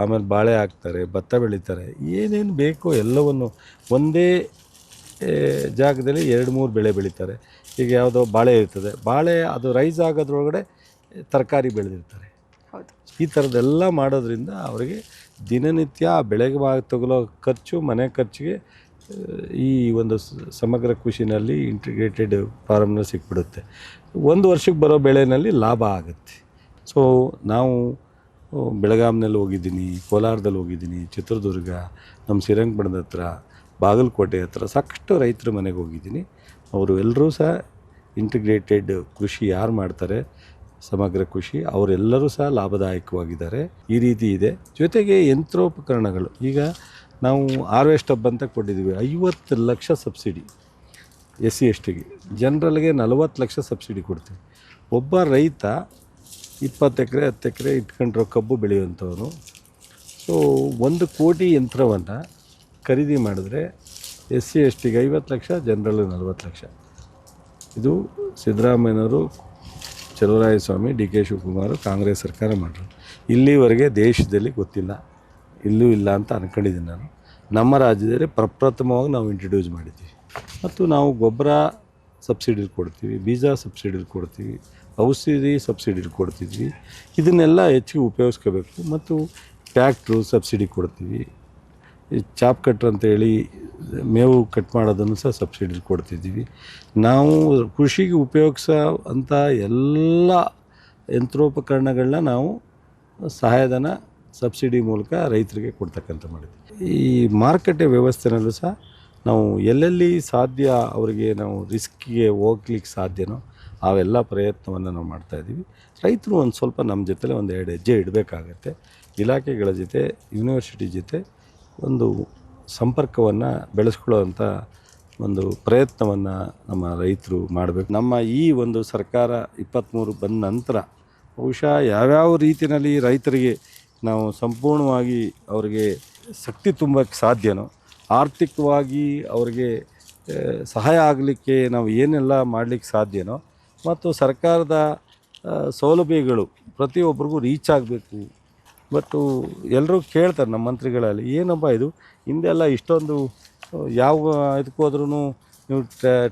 ಆಮೇಲೆ ಬಾಳೆ ಹಾಕ್ತಾರೆ ಭತ್ತ ಬೆಳೀತಾರೆ ಏನೇನು ಬೇಕೋ ಎಲ್ಲವನ್ನು ಒಂದೇ ಜಾಗದಲ್ಲಿ ಎರಡು ಮೂರು ಬೆಳೆ ಬೆಳೀತಾರೆ. ಈಗ ಯಾವುದೋ ಬಾಳೆ ಇರ್ತದೆ ಬಾಳೆ ಅದು ರೈಸ್ ಆಗೋದ್ರೊಳಗಡೆ ತರಕಾರಿ ಬೆಳೆದಿರ್ತಾರೆ. ಈ ಥರದ್ದೆಲ್ಲ ಮಾಡೋದ್ರಿಂದ ಅವರಿಗೆ ದಿನನಿತ್ಯ ಆ ಬೆಳೆಗೆ ತಗೊಳ್ಳೋ ಖರ್ಚು ಮನೆ ಖರ್ಚಿಗೆ ಈ ಒಂದು ಸಮಗ್ರ ಕೃಷಿನಲ್ಲಿ ಇಂಟಿಗ್ರೇಟೆಡ್ ಫಾರ್ಮ್ನ ಸಿಕ್ಬಿಡುತ್ತೆ. ಒಂದು ವರ್ಷಕ್ಕೆ ಬರೋ ಬೆಳೆನಲ್ಲಿ ಲಾಭ ಆಗುತ್ತೆ. ಸೊ ನಾವು ಬೆಳಗಾವಿನಲ್ಲಿ ಹೋಗಿದ್ದೀನಿ, ಕೋಲಾರದಲ್ಲಿ ಹೋಗಿದ್ದೀನಿ, ಚಿತ್ರದುರ್ಗ, ನಮ್ಮ ಶ್ರೀರಂಗಪಟ್ಟಣದ ಹತ್ರ, ಬಾಗಲಕೋಟೆ ಹತ್ರ ಸಾಕಷ್ಟು ರೈತರ ಮನೆಗೆ ಹೋಗಿದ್ದೀನಿ. ಅವರು ಎಲ್ಲರೂ ಸಹ ಇಂಟಿಗ್ರೇಟೆಡ್ ಕೃಷಿ ಯಾರು ಮಾಡ್ತಾರೆ, ಸಮಗ್ರ ಕೃಷಿ, ಅವರೆಲ್ಲರೂ ಸಹ ಲಾಭದಾಯಕವಾಗಿದ್ದಾರೆ. ಈ ರೀತಿ ಇದೆ. ಜೊತೆಗೆ ಯಂತ್ರೋಪಕರಣಗಳು. ಈಗ ನಾವು ಹಾರ್ವೆಸ್ಟ್ ಹಬ್ ಅಂತ ಕೊಟ್ಟಿದ್ದೀವಿ. ಐವತ್ತು lakh subsidy S C S ಟಿಗೆ. ಜನರಲ್ಗೆ ನಲವತ್ತು ಲಕ್ಷ ಸಬ್ಸಿಡಿ ಕೊಡ್ತೀವಿ. ಒಬ್ಬ ರೈತ ಇಪ್ಪತ್ತು ಎಕರೆ, ಹತ್ತು ಎಕರೆ ಇಟ್ಕೊಂಡಿರೋ ಕಬ್ಬು ಬೆಳೆಯುವಂಥವನು. ಸೊ ಒಂದು ಕೋಟಿ ಯಂತ್ರವನ್ನು ಖರೀದಿ ಮಾಡಿದ್ರೆ ಎಸ್ ಸಿ ಎಸ್ ಟಿಗೆ ಐವತ್ತು ಲಕ್ಷ, ಜನರಲ್ ನಲ್ವತ್ತು ಲಕ್ಷ. ಇದು ಸಿದ್ದರಾಮಯ್ಯನವರು, ಚಲುವರಾಯಸ್ವಾಮಿ, ಡಿ ಕೆ ಶಿವಕುಮಾರ್ ಕಾಂಗ್ರೆಸ್ ಸರ್ಕಾರ ಮಾಡಿದ್ರು ಇಲ್ಲಿವರೆಗೆ ದೇಶದಲ್ಲಿ ಗೊತ್ತಿಲ್ಲ. ಇಲ್ಲೂ ಇಲ್ಲ ಅಂತ ಅಂದ್ಕೊಂಡಿದ್ದೀನಿ ನಾನು. ನಮ್ಮ ರಾಜ್ಯದಲ್ಲಿ ಪ್ರಪ್ರಥಮವಾಗಿ ನಾವು ಇಂಟ್ರಡ್ಯೂಸ್ ಮಾಡಿದ್ದೀವಿ. ಮತ್ತು ನಾವು ಗೊಬ್ಬರ ಸಬ್ಸಿಡಿ ಕೊಡ್ತೀವಿ, ಬೀಜ ಸಬ್ಸಿಡಿ ಕೊಡ್ತೀವಿ. ಔಷಧಿ ಸಬ್ಸಿಡಿ ಕೊಡ್ತಿದ್ವಿ. ಇದನ್ನೆಲ್ಲ ಹೆಚ್ಚಿಗೆ ಉಪಯೋಗಿಸ್ಕೋಬೇಕು. ಮತ್ತು ಟ್ಯಾಕ್ಟ್ರು ಸಬ್ಸಿಡಿ ಕೊಡ್ತೀವಿ. ಚಾಪ್ ಕಟ್ರ್ ಅಂತೇಳಿ ಮೇವು ಕಟ್ ಮಾಡೋದನ್ನು ಸಹ ಸಬ್ಸಿಡಿ ಕೊಡ್ತಿದ್ದೀವಿ. ನಾವು ಕೃಷಿಗೆ ಉಪಯೋಗಿಸೋ ಅಂಥ ಎಲ್ಲ ಯಂತ್ರೋಪಕರಣಗಳನ್ನ ನಾವು ಸಹಾಯಧನ ಸಬ್ಸಿಡಿ ಮೂಲಕ ರೈತರಿಗೆ ಕೊಡ್ತಕ್ಕಂಥ ಮಾಡಿದ್ವಿ ಈ ಮಾರುಕಟ್ಟೆ ವ್ಯವಸ್ಥೆನಲ್ಲೂ ಸಹ ನಾವು ಎಲ್ಲೆಲ್ಲಿ ಸಾಧ್ಯ ಅವರಿಗೆ ನಾವು ರಿಸ್ಕ್ಗೆ ಹೋಗ್ಲಿಕ್ಕೆ ಸಾಧ್ಯನೋ ಅವೆಲ್ಲ ಪ್ರಯತ್ನವನ್ನು ನಾವು ಮಾಡ್ತಾಯಿದ್ದೀವಿ ರೈತರು ಒಂದು ಸ್ವಲ್ಪ ನಮ್ಮ ಜೊತೆಲೆ ಒಂದು ಎರಡು ಹೆಜ್ಜೆ ಇಡಬೇಕಾಗತ್ತೆ. ಇಲಾಖೆಗಳ ಜೊತೆ ಯೂನಿವರ್ಸಿಟಿ ಜೊತೆ ಒಂದು ಸಂಪರ್ಕವನ್ನು ಬೆಳೆಸ್ಕೊಳ್ಳೋವಂಥ ಒಂದು ಪ್ರಯತ್ನವನ್ನು ನಮ್ಮ ರೈತರು ಮಾಡಬೇಕು. ನಮ್ಮ ಈ ಒಂದು ಸರ್ಕಾರ ಇಪ್ಪತ್ತ್ಮೂರು ಬಂದ ನಂತರ ಬಹುಶಃ ಯಾವ್ಯಾವ ರೀತಿಯಲ್ಲಿ ರೈತರಿಗೆ ನಾವು ಸಂಪೂರ್ಣವಾಗಿ ಅವರಿಗೆ ಶಕ್ತಿ ತುಂಬಕ್ಕೆ ಸಾಧ್ಯನೋ, ಆರ್ಥಿಕವಾಗಿ ಅವರಿಗೆ ಸಹಾಯ ಆಗಲಿಕ್ಕೆ ನಾವು ಏನೆಲ್ಲ ಮಾಡಲಿಕ್ಕೆ ಸಾಧ್ಯನೋ ಮತ್ತು ಸರ್ಕಾರದ ಸೌಲಭ್ಯಗಳು ಪ್ರತಿಯೊಬ್ಬರಿಗೂ ರೀಚ್ ಆಗಬೇಕು. ಮತ್ತು ಎಲ್ಲರೂ ಕೇಳ್ತಾರೆ ನಮ್ಮ ಮಂತ್ರಿಗಳಲ್ಲಿ, ಏನಪ್ಪ ಇದು? ಹಿಂದೆಲ್ಲ ಇಷ್ಟೊಂದು ಯಾವ ಇದಕ್ಕೋದ್ರೂ ನೀವು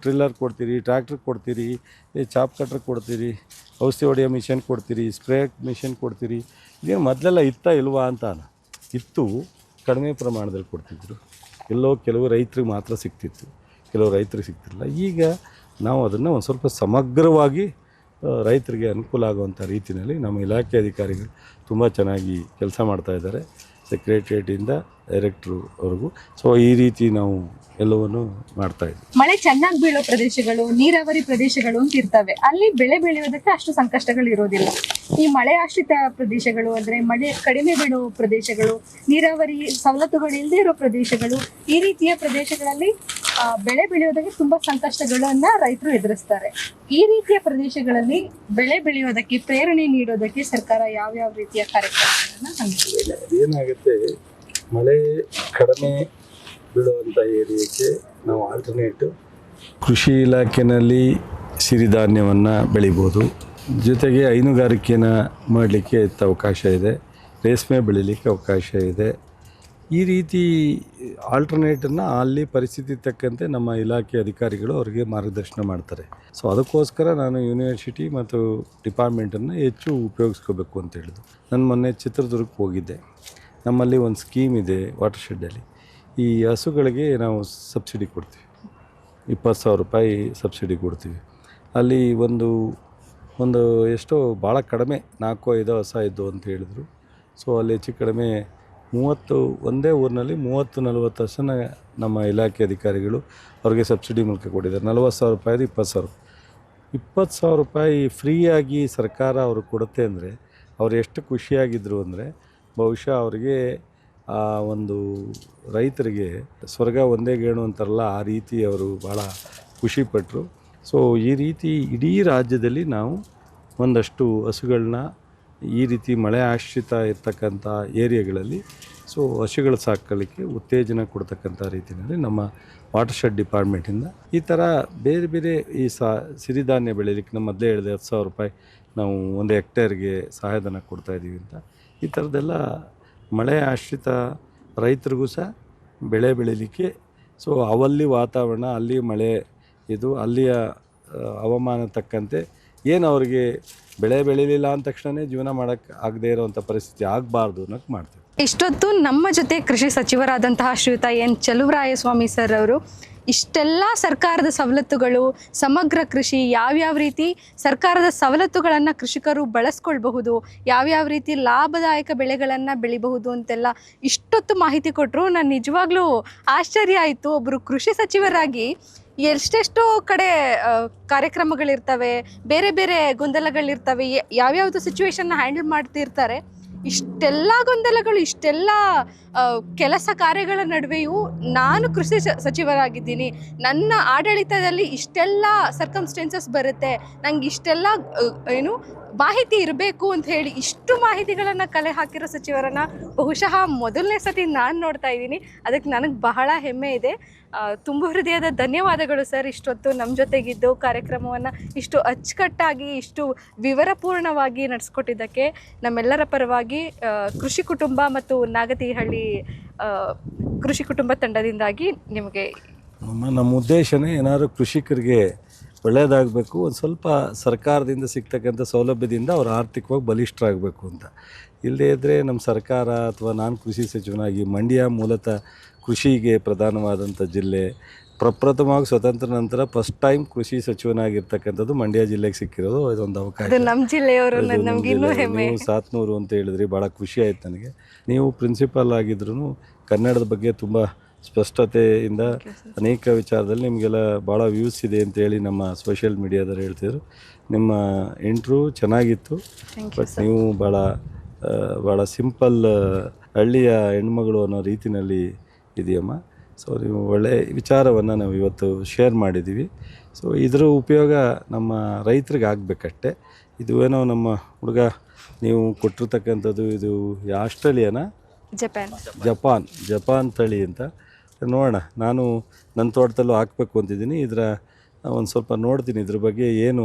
ಟ್ರಿಲ್ಲರ್ ಕೊಡ್ತೀರಿ ಟ್ರ್ಯಾಕ್ಟ್ರ್ ಕೊಡ್ತೀರಿ ಚಾಪ್ ಕಟ್ರ್ ಕೊಡ್ತೀರಿ, ಔಷಧಿ ಹೊಡೆಯೋ ಮಿಷನ್ ಕೊಡ್ತೀರಿ ಸ್ಪ್ರೇ ಮಿಷನ್ ಕೊಡ್ತೀರಿ. ಇದೇನು ಮೊದಲೆಲ್ಲ ಇತ್ತಾ ಇಲ್ವಾ ಅಂತ ಇತ್ತು, ಕಡಿಮೆ ಪ್ರಮಾಣದಲ್ಲಿ ಕೊಡ್ತಿದ್ರು. ಎಲ್ಲೋ ಕೆಲವು ರೈತರಿಗೆ ಮಾತ್ರ ಸಿಗ್ತಿತ್ತು. ಕೆಲವು ರೈತರಿಗೆ ಸಿಗ್ತಿಲ್ಲ ಈಗ ನಾವು ಅದನ್ನು ಒಂದು ಸ್ವಲ್ಪ ಸಮಗ್ರವಾಗಿ ರೈತರಿಗೆ ಅನುಕೂಲ ಆಗುವಂಥ ರೀತಿಯಲ್ಲಿ ನಮ್ಮ ಇಲಾಖೆ ಅಧಿಕಾರಿಗಳು ತುಂಬ ಚೆನ್ನಾಗಿ ಕೆಲಸ ಮಾಡ್ತಾಯಿದ್ದಾರೆ ಸೆಕ್ರೆಟ್ರಿಯೇಟಿಂದ ಡೈರೆಕ್ಟ್ರು ಅವ್ರಿಗೂ. ಸೊ ಈ ರೀತಿ ನಾವು ಎಲ್ಲವನ್ನು ಮಾಡ್ತಾ ಇದ್ದೀವಿ. ಮಳೆ ಚೆನ್ನಾಗಿ ಬೀಳೋ ಪ್ರದೇಶಗಳು ನೀರಾವರಿ ಪ್ರದೇಶಗಳು ಅಂತ ಇರ್ತವೆ. ಅಲ್ಲಿ ಬೆಳೆ ಬೆಳೆಯೋದಕ್ಕೆ ಅಷ್ಟು ಸಂಕಷ್ಟಗಳು ಇರೋದಿಲ್ಲ. ಈ ಮಳೆ ಆಶ್ರಿತ ಪ್ರದೇಶಗಳು ಅಂದ್ರೆ ಮಳೆ ಕಡಿಮೆ ಬೀಳೋ ಪ್ರದೇಶಗಳು ನೀರಾವರಿ ಸವಲತ್ತುಗಳು ಇಲ್ಲದೆ ಇರೋ ಪ್ರದೇಶಗಳು ಈ ರೀತಿಯ ಪ್ರದೇಶಗಳಲ್ಲಿ ಆ, ಬೆಳೆ ಬೆಳೆಯೋದಕ್ಕೆ ತುಂಬಾ ಸಂಕಷ್ಟಗಳನ್ನ ರೈತರು ಎದುರಿಸ್ತಾರೆ. ಈ ರೀತಿಯ ಪ್ರದೇಶಗಳಲ್ಲಿ ಬೆಳೆ ಬೆಳೆಯೋದಕ್ಕೆ ಪ್ರೇರಣೆ ನೀಡೋದಕ್ಕೆ ಸರ್ಕಾರ ಯಾವ್ಯಾವ ರೀತಿಯ ಕಾರ್ಯಕ್ರಮಗಳನ್ನ ಹಮ್ಮಿಕೊಂಡಿದೆ ಏನಾಗುತ್ತೆ ಮಳೆ ಕಡಿಮೆ ಬೀಳುವಂಥ ಏರಿಯಾಕ್ಕೆ ನಾವು ಆಲ್ಟರ್ನೇಟು ಕೃಷಿ ಇಲಾಖೆಯಲ್ಲಿ ಸಿರಿಧಾನ್ಯವನ್ನು ಬೆಳಿಬೋದು. ಜೊತೆಗೆ ಹೈನುಗಾರಿಕೆನ ಮಾಡಲಿಕ್ಕೆ ಅವಕಾಶ ಇದೆ. ರೇಷ್ಮೆ ಬೆಳಿಲಿಕ್ಕೆ ಅವಕಾಶ ಇದೆ. ಈ ರೀತಿ ಆಲ್ಟರ್ನೇಟನ್ನು ಅಲ್ಲಿ ಪರಿಸ್ಥಿತಿ ತಕ್ಕಂತೆ ನಮ್ಮ ಇಲಾಖೆ ಅಧಿಕಾರಿಗಳು ಅವರಿಗೆ ಮಾರ್ಗದರ್ಶನ ಮಾಡ್ತಾರೆ. ಸೊ ಅದಕ್ಕೋಸ್ಕರ ನಾನು ಯೂನಿವರ್ಸಿಟಿ ಮತ್ತು ಡಿಪಾರ್ಟ್ಮೆಂಟನ್ನು ಹೆಚ್ಚು ಉಪಯೋಗಿಸ್ಕೋಬೇಕು ಅಂತ ಹೇಳಿದ್ದು. ನಾನು ಮೊನ್ನೆ ಚಿತ್ರದುರ್ಗಕ್ಕೆ ಹೋಗಿದ್ದೆ. ನಮ್ಮಲ್ಲಿ ಒಂದು ಸ್ಕೀಮ್ ಇದೆ ವಾಟರ್ ಶೆಡ್ಡಲ್ಲಿ ಈ ಹಸುಗಳಿಗೆ ನಾವು ಸಬ್ಸಿಡಿ ಕೊಡ್ತೀವಿ. ಇಪ್ಪತ್ತು ಸಾವಿರ ರೂಪಾಯಿ ಸಬ್ಸಿಡಿ ಕೊಡ್ತೀವಿ. ಅಲ್ಲಿ ಒಂದು ಒಂದು ಎಷ್ಟೋ ಭಾಳ ಕಡಿಮೆ ನಾಲ್ಕು, ಐದು ಹೊಸ ಇದ್ದು ಅಂತ ಹೇಳಿದರು. ಸೊ, ಅಲ್ಲಿ ಹೆಚ್ಚು ಕಡಿಮೆ ಮೂವತ್ತು, ಒಂದೇ ಊರಿನಲ್ಲಿ ಮೂವತ್ತು, ನಲವತ್ತು ಹಸನ ನಮ್ಮ ಇಲಾಖೆ ಅಧಿಕಾರಿಗಳು ಅವ್ರಿಗೆ ಸಬ್ಸಿಡಿ ಮೂಲಕ ಕೊಟ್ಟಿದ್ದಾರೆ. ನಲವತ್ತು ಸಾವಿರ ರೂಪಾಯಿದು ಇಪ್ಪತ್ತು ಸಾವಿರ. ಇಪ್ಪತ್ತು ಸಾವಿರ ರೂಪಾಯಿ ಫ್ರೀಯಾಗಿ ಸರ್ಕಾರ ಅವ್ರಿಗೆ ಕೊಡುತ್ತೆ ಅಂದರೆ, ಅವ್ರು ಎಷ್ಟು ಖುಷಿಯಾಗಿದ್ದರು ಅಂದರೆ ಬಹುಶಃ ಅವರಿಗೆ ಆ ಒಂದು ರೈತರಿಗೆ ಸ್ವರ್ಗ ಒಂದೇ ಗೇಣು ಅಂತಾರಲ್ಲ, ಆ ರೀತಿ ಅವರು ಭಾಳ ಖುಷಿಪಟ್ಟರು ಸೊ ಈ ರೀತಿ ಇಡೀ ರಾಜ್ಯದಲ್ಲಿ ನಾವು ಒಂದಷ್ಟು ಹಸುಗಳನ್ನ ಈ ರೀತಿ ಮಳೆ ಆಶ್ರಿತ ಇರ್ತಕ್ಕಂಥ ಏರಿಯಾಗಳಲ್ಲಿ ಸೊ ಹಸುಗಳ ಸಾಕಲಿಕ್ಕೆ ಉತ್ತೇಜನ ಕೊಡ್ತಕ್ಕಂಥ ರೀತಿಯಲ್ಲಿ ನಮ್ಮ ವಾಟರ್ ಶೆಡ್ ಡಿಪಾರ್ಟ್ಮೆಂಟಿಂದ ಈ ಥರ ಬೇರೆ ಬೇರೆ ಈ ಸಾ ಸಿರಿಧಾನ್ಯ ಬೆಳೀಲಿಕ್ಕೆ ನಮ್ಮ ಮೊದಲೇ ಹೇಳಿದೆ ಹತ್ತು ಸಾವಿರ ರೂಪಾಯಿ ನಾವು ಒಂದು ಹೆಕ್ಟೇರ್ಗೆ ಸಹಾಯಧನ ಕೊಡ್ತಾ ಇದ್ದೀವಿ ಅಂತ ಈ ಥರದ್ದೆಲ್ಲ ಮಳೆ ಆಶ್ರಿತ ರೈತರಿಗೂ ಸಹ ಬೆಳೆ ಬೆಳೀಲಿಕ್ಕೆ. ಸೊ ಅವಲ್ಲಿ ವಾತಾವರಣ, ಅಲ್ಲಿ ಮಳೆ ಇದು, ಅಲ್ಲಿಯ ಹವಾಮಾನ ತಕ್ಕಂತೆ ಏನು ಅವ್ರಿಗೆ ಬೆಳೆ ಬೆಳೀಲಿಲ್ಲ ಅಂದ ತಕ್ಷಣವೇ ಜೀವನ ಮಾಡೋಕ್ಕೆ ಆಗದೇ ಇರೋವಂಥ ಪರಿಸ್ಥಿತಿ ಆಗಬಾರ್ದು ಅನ್ನೋಕ್ಕೆ ಮಾಡ್ತೀವಿ. ಇಷ್ಟೊತ್ತು ನಮ್ಮ ಜೊತೆ ಕೃಷಿ ಸಚಿವರಾದಂತಹ ಶ್ರೀಯುತ ಎನ್ ಚಲುವರಾಯಸ್ವಾಮಿ ಸರ್ ಅವರು ಇಷ್ಟೆಲ್ಲ ಸರ್ಕಾರದ ಸವಲತ್ತುಗಳು, ಸಮಗ್ರ ಕೃಷಿ ಯಾವ್ಯಾವ ರೀತಿ ಸರ್ಕಾರದ ಸವಲತ್ತುಗಳನ್ನು ಕೃಷಿಕರು ಬಳಸ್ಕೊಳ್ಬಹುದು, ಯಾವ್ಯಾವ ರೀತಿ ಲಾಭದಾಯಕ ಬೆಳೆಗಳನ್ನು ಬೆಳಿಬಹುದು ಅಂತೆಲ್ಲ ಇಷ್ಟೊತ್ತು ಮಾಹಿತಿ ಕೊಟ್ಟರು ನಾನು ನಿಜವಾಗ್ಲೂ ಆಶ್ಚರ್ಯ ಆಯಿತು. ಒಬ್ಬರು ಕೃಷಿ ಸಚಿವರಾಗಿ ಎಷ್ಟೆಷ್ಟೋ ಕಡೆ ಕಾರ್ಯಕ್ರಮಗಳಿರ್ತವೆ, ಬೇರೆ ಬೇರೆ ಗೊಂದಲಗಳಿರ್ತವೆ, ಯಾವ್ಯಾವ್ದು ಸಿಚುವೇಶನ್ನ ಹ್ಯಾಂಡಲ್ ಮಾಡ್ತಿರ್ತಾರೆ. ಇಷ್ಟೆಲ್ಲ ಗೊಂದಲಗಳು, ಇಷ್ಟೆಲ್ಲ ಕೆಲಸ ಕಾರ್ಯಗಳ ನಡುವೆಯೂ ನಾನು ಕೃಷಿ ಸಚಿವರಾಗಿದ್ದೀನಿ. ನನ್ನ ಆಡಳಿತದಲ್ಲಿ ಇಷ್ಟೆಲ್ಲ ಸರ್ಕಮ್ಸ್ಟೆನ್ಸಸ್ ಬರುತ್ತೆ. ನಂಗೆ ಇಷ್ಟೆಲ್ಲ ಏನು ಮಾಹಿತಿ ಇರಬೇಕು ಅಂತ ಹೇಳಿ ಇಷ್ಟು ಮಾಹಿತಿಗಳನ್ನು ಕಲೆ ಹಾಕಿರೋ ಸಚಿವರನ್ನು ಬಹುಶಃ ಮೊದಲನೇ ಸತಿ ನಾನು ನೋಡ್ತಾ ಇದ್ದೀನಿ. ಅದಕ್ಕೆ ನನಗೆ ಬಹಳ ಹೆಮ್ಮೆ ಇದೆ. ತುಂಬ ಹೃದಯದ ಧನ್ಯವಾದಗಳು ಸರ್. ಇಷ್ಟೊತ್ತು ನಮ್ಮ ಜೊತೆಗಿದ್ದು ಕಾರ್ಯಕ್ರಮವನ್ನು ಇಷ್ಟು ಅಚ್ಚುಕಟ್ಟಾಗಿ, ಇಷ್ಟು ವಿವರಪೂರ್ಣವಾಗಿ ನಡೆಸ್ಕೊಟ್ಟಿದ್ದಕ್ಕೆ ನಮ್ಮೆಲ್ಲರ ಪರವಾಗಿ ಕೃಷಿ ಕುಟುಂಬ ಮತ್ತು ನಾಗತಿಹಳ್ಳಿ ಕೃಷಿ ಕುಟುಂಬ ತಂಡದಿಂದಾಗಿ ನಿಮಗೆ ನಮ್ಮ ಉದ್ದೇಶನೇ ಏನಾದರೂ ಕೃಷಿಕರಿಗೆ ಒಳ್ಳೆಯದಾಗಬೇಕು, ಒಂದು ಸ್ವಲ್ಪ ಸರ್ಕಾರದಿಂದ ಸಿಗ್ತಕ್ಕಂಥ ಸೌಲಭ್ಯದಿಂದ ಅವ್ರು ಆರ್ಥಿಕವಾಗಿ ಬಲಿಷ್ಠರಾಗಬೇಕು ಅಂತ. ಇಲ್ಲದೇ ಇದ್ದರೆ ನಮ್ಮ ಸರ್ಕಾರ ಅಥವಾ ನಾನು ಕೃಷಿ ಸಚಿವನಾಗಿ ಮಂಡ್ಯ ಮೂಲತಃ ಕೃಷಿಗೆ ಪ್ರಧಾನವಾದಂಥ ಜಿಲ್ಲೆ ಪ್ರಪ್ರಥಮವಾಗಿ ಸ್ವತಂತ್ರ ನಂತರ ಫಸ್ಟ್ ಟೈಮ್ ಕೃಷಿ ಸಚಿವನಾಗಿರ್ತಕ್ಕಂಥದ್ದು ಮಂಡ್ಯ ಜಿಲ್ಲೆಗೆ ಸಿಕ್ಕಿರೋದು ಇದೊಂದು ಅವಕಾಶ. ನಮ್ಮ ಜಿಲ್ಲೆಯವರು ನೀವು ಸಾತ್ನೂರು ಅಂತ ಹೇಳಿದ್ರಿ ಭಾಳ ಖುಷಿ ಆಯ್ತು ನನಗೆ. ನೀವು ಪ್ರಿನ್ಸಿಪಾಲ್ ಆಗಿದ್ರು ಕನ್ನಡದ ಬಗ್ಗೆ ತುಂಬ ಸ್ಪಷ್ಟತೆಯಿಂದ ಅನೇಕ ವಿಚಾರದಲ್ಲಿ ನಿಮಗೆಲ್ಲ ಭಾಳ ವ್ಯೂಸ್ ಇದೆ ಅಂತ ಹೇಳಿ ನಮ್ಮ ಸೋಷಿಯಲ್ ಮೀಡಿಯಾದವ್ರು ಹೇಳ್ತಿದ್ರು. ನಿಮ್ಮ ಇಂಟ್ರೂ ಚೆನ್ನಾಗಿತ್ತು. ಬಟ್ ನೀವು ಭಾಳ ಭಾಳ ಸಿಂಪಲ್ ಹಳ್ಳಿಯ ಹೆಣ್ಮಗಳು ಅನ್ನೋ ರೀತಿನಲ್ಲಿ ಇದೆಯಮ್ಮ? ಸೊ ನೀವು ಒಳ್ಳೆಯ ವಿಚಾರವನ್ನು ನಾವು ಇವತ್ತು ಶೇರ್ ಮಾಡಿದ್ದೀವಿ ಸೊ ಇದರ ಉಪಯೋಗ ನಮ್ಮ ರೈತರಿಗೆ ಆಗಬೇಕಷ್ಟೆ. ಇದು ಏನೋ ನಮ್ಮ ಹುಡುಗ ನೀವು ಕೊಟ್ಟಿರ್ತಕ್ಕಂಥದ್ದು ಇದು ಆಸ್ಟ್ರೇಲಿಯಾನ? ಜಪಾನ್. ಜಪಾನ್ ಜಪಾನ್ ತಳಿ ಅಂತ. ನೋಡೋಣ ನಾನು ನನ್ನ ತೋಟದಲ್ಲೂ ಹಾಕಬೇಕು ಅಂತಿದ್ದೀನಿ. ಇದರ ಒಂದು ಸ್ವಲ್ಪ ನೋಡ್ತೀನಿ. ಇದ್ರ ಬಗ್ಗೆ ಏನು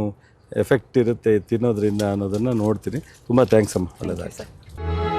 ಎಫೆಕ್ಟ್ ಇರುತ್ತೆ ತಿನ್ನೋದ್ರಿಂದ ಅನ್ನೋದನ್ನು ನೋಡ್ತೀನಿ. ತುಂಬ ಥ್ಯಾಂಕ್ಸ್ ಅಮ್ಮ. ಒಳ್ಳೆಯದಾಗಿ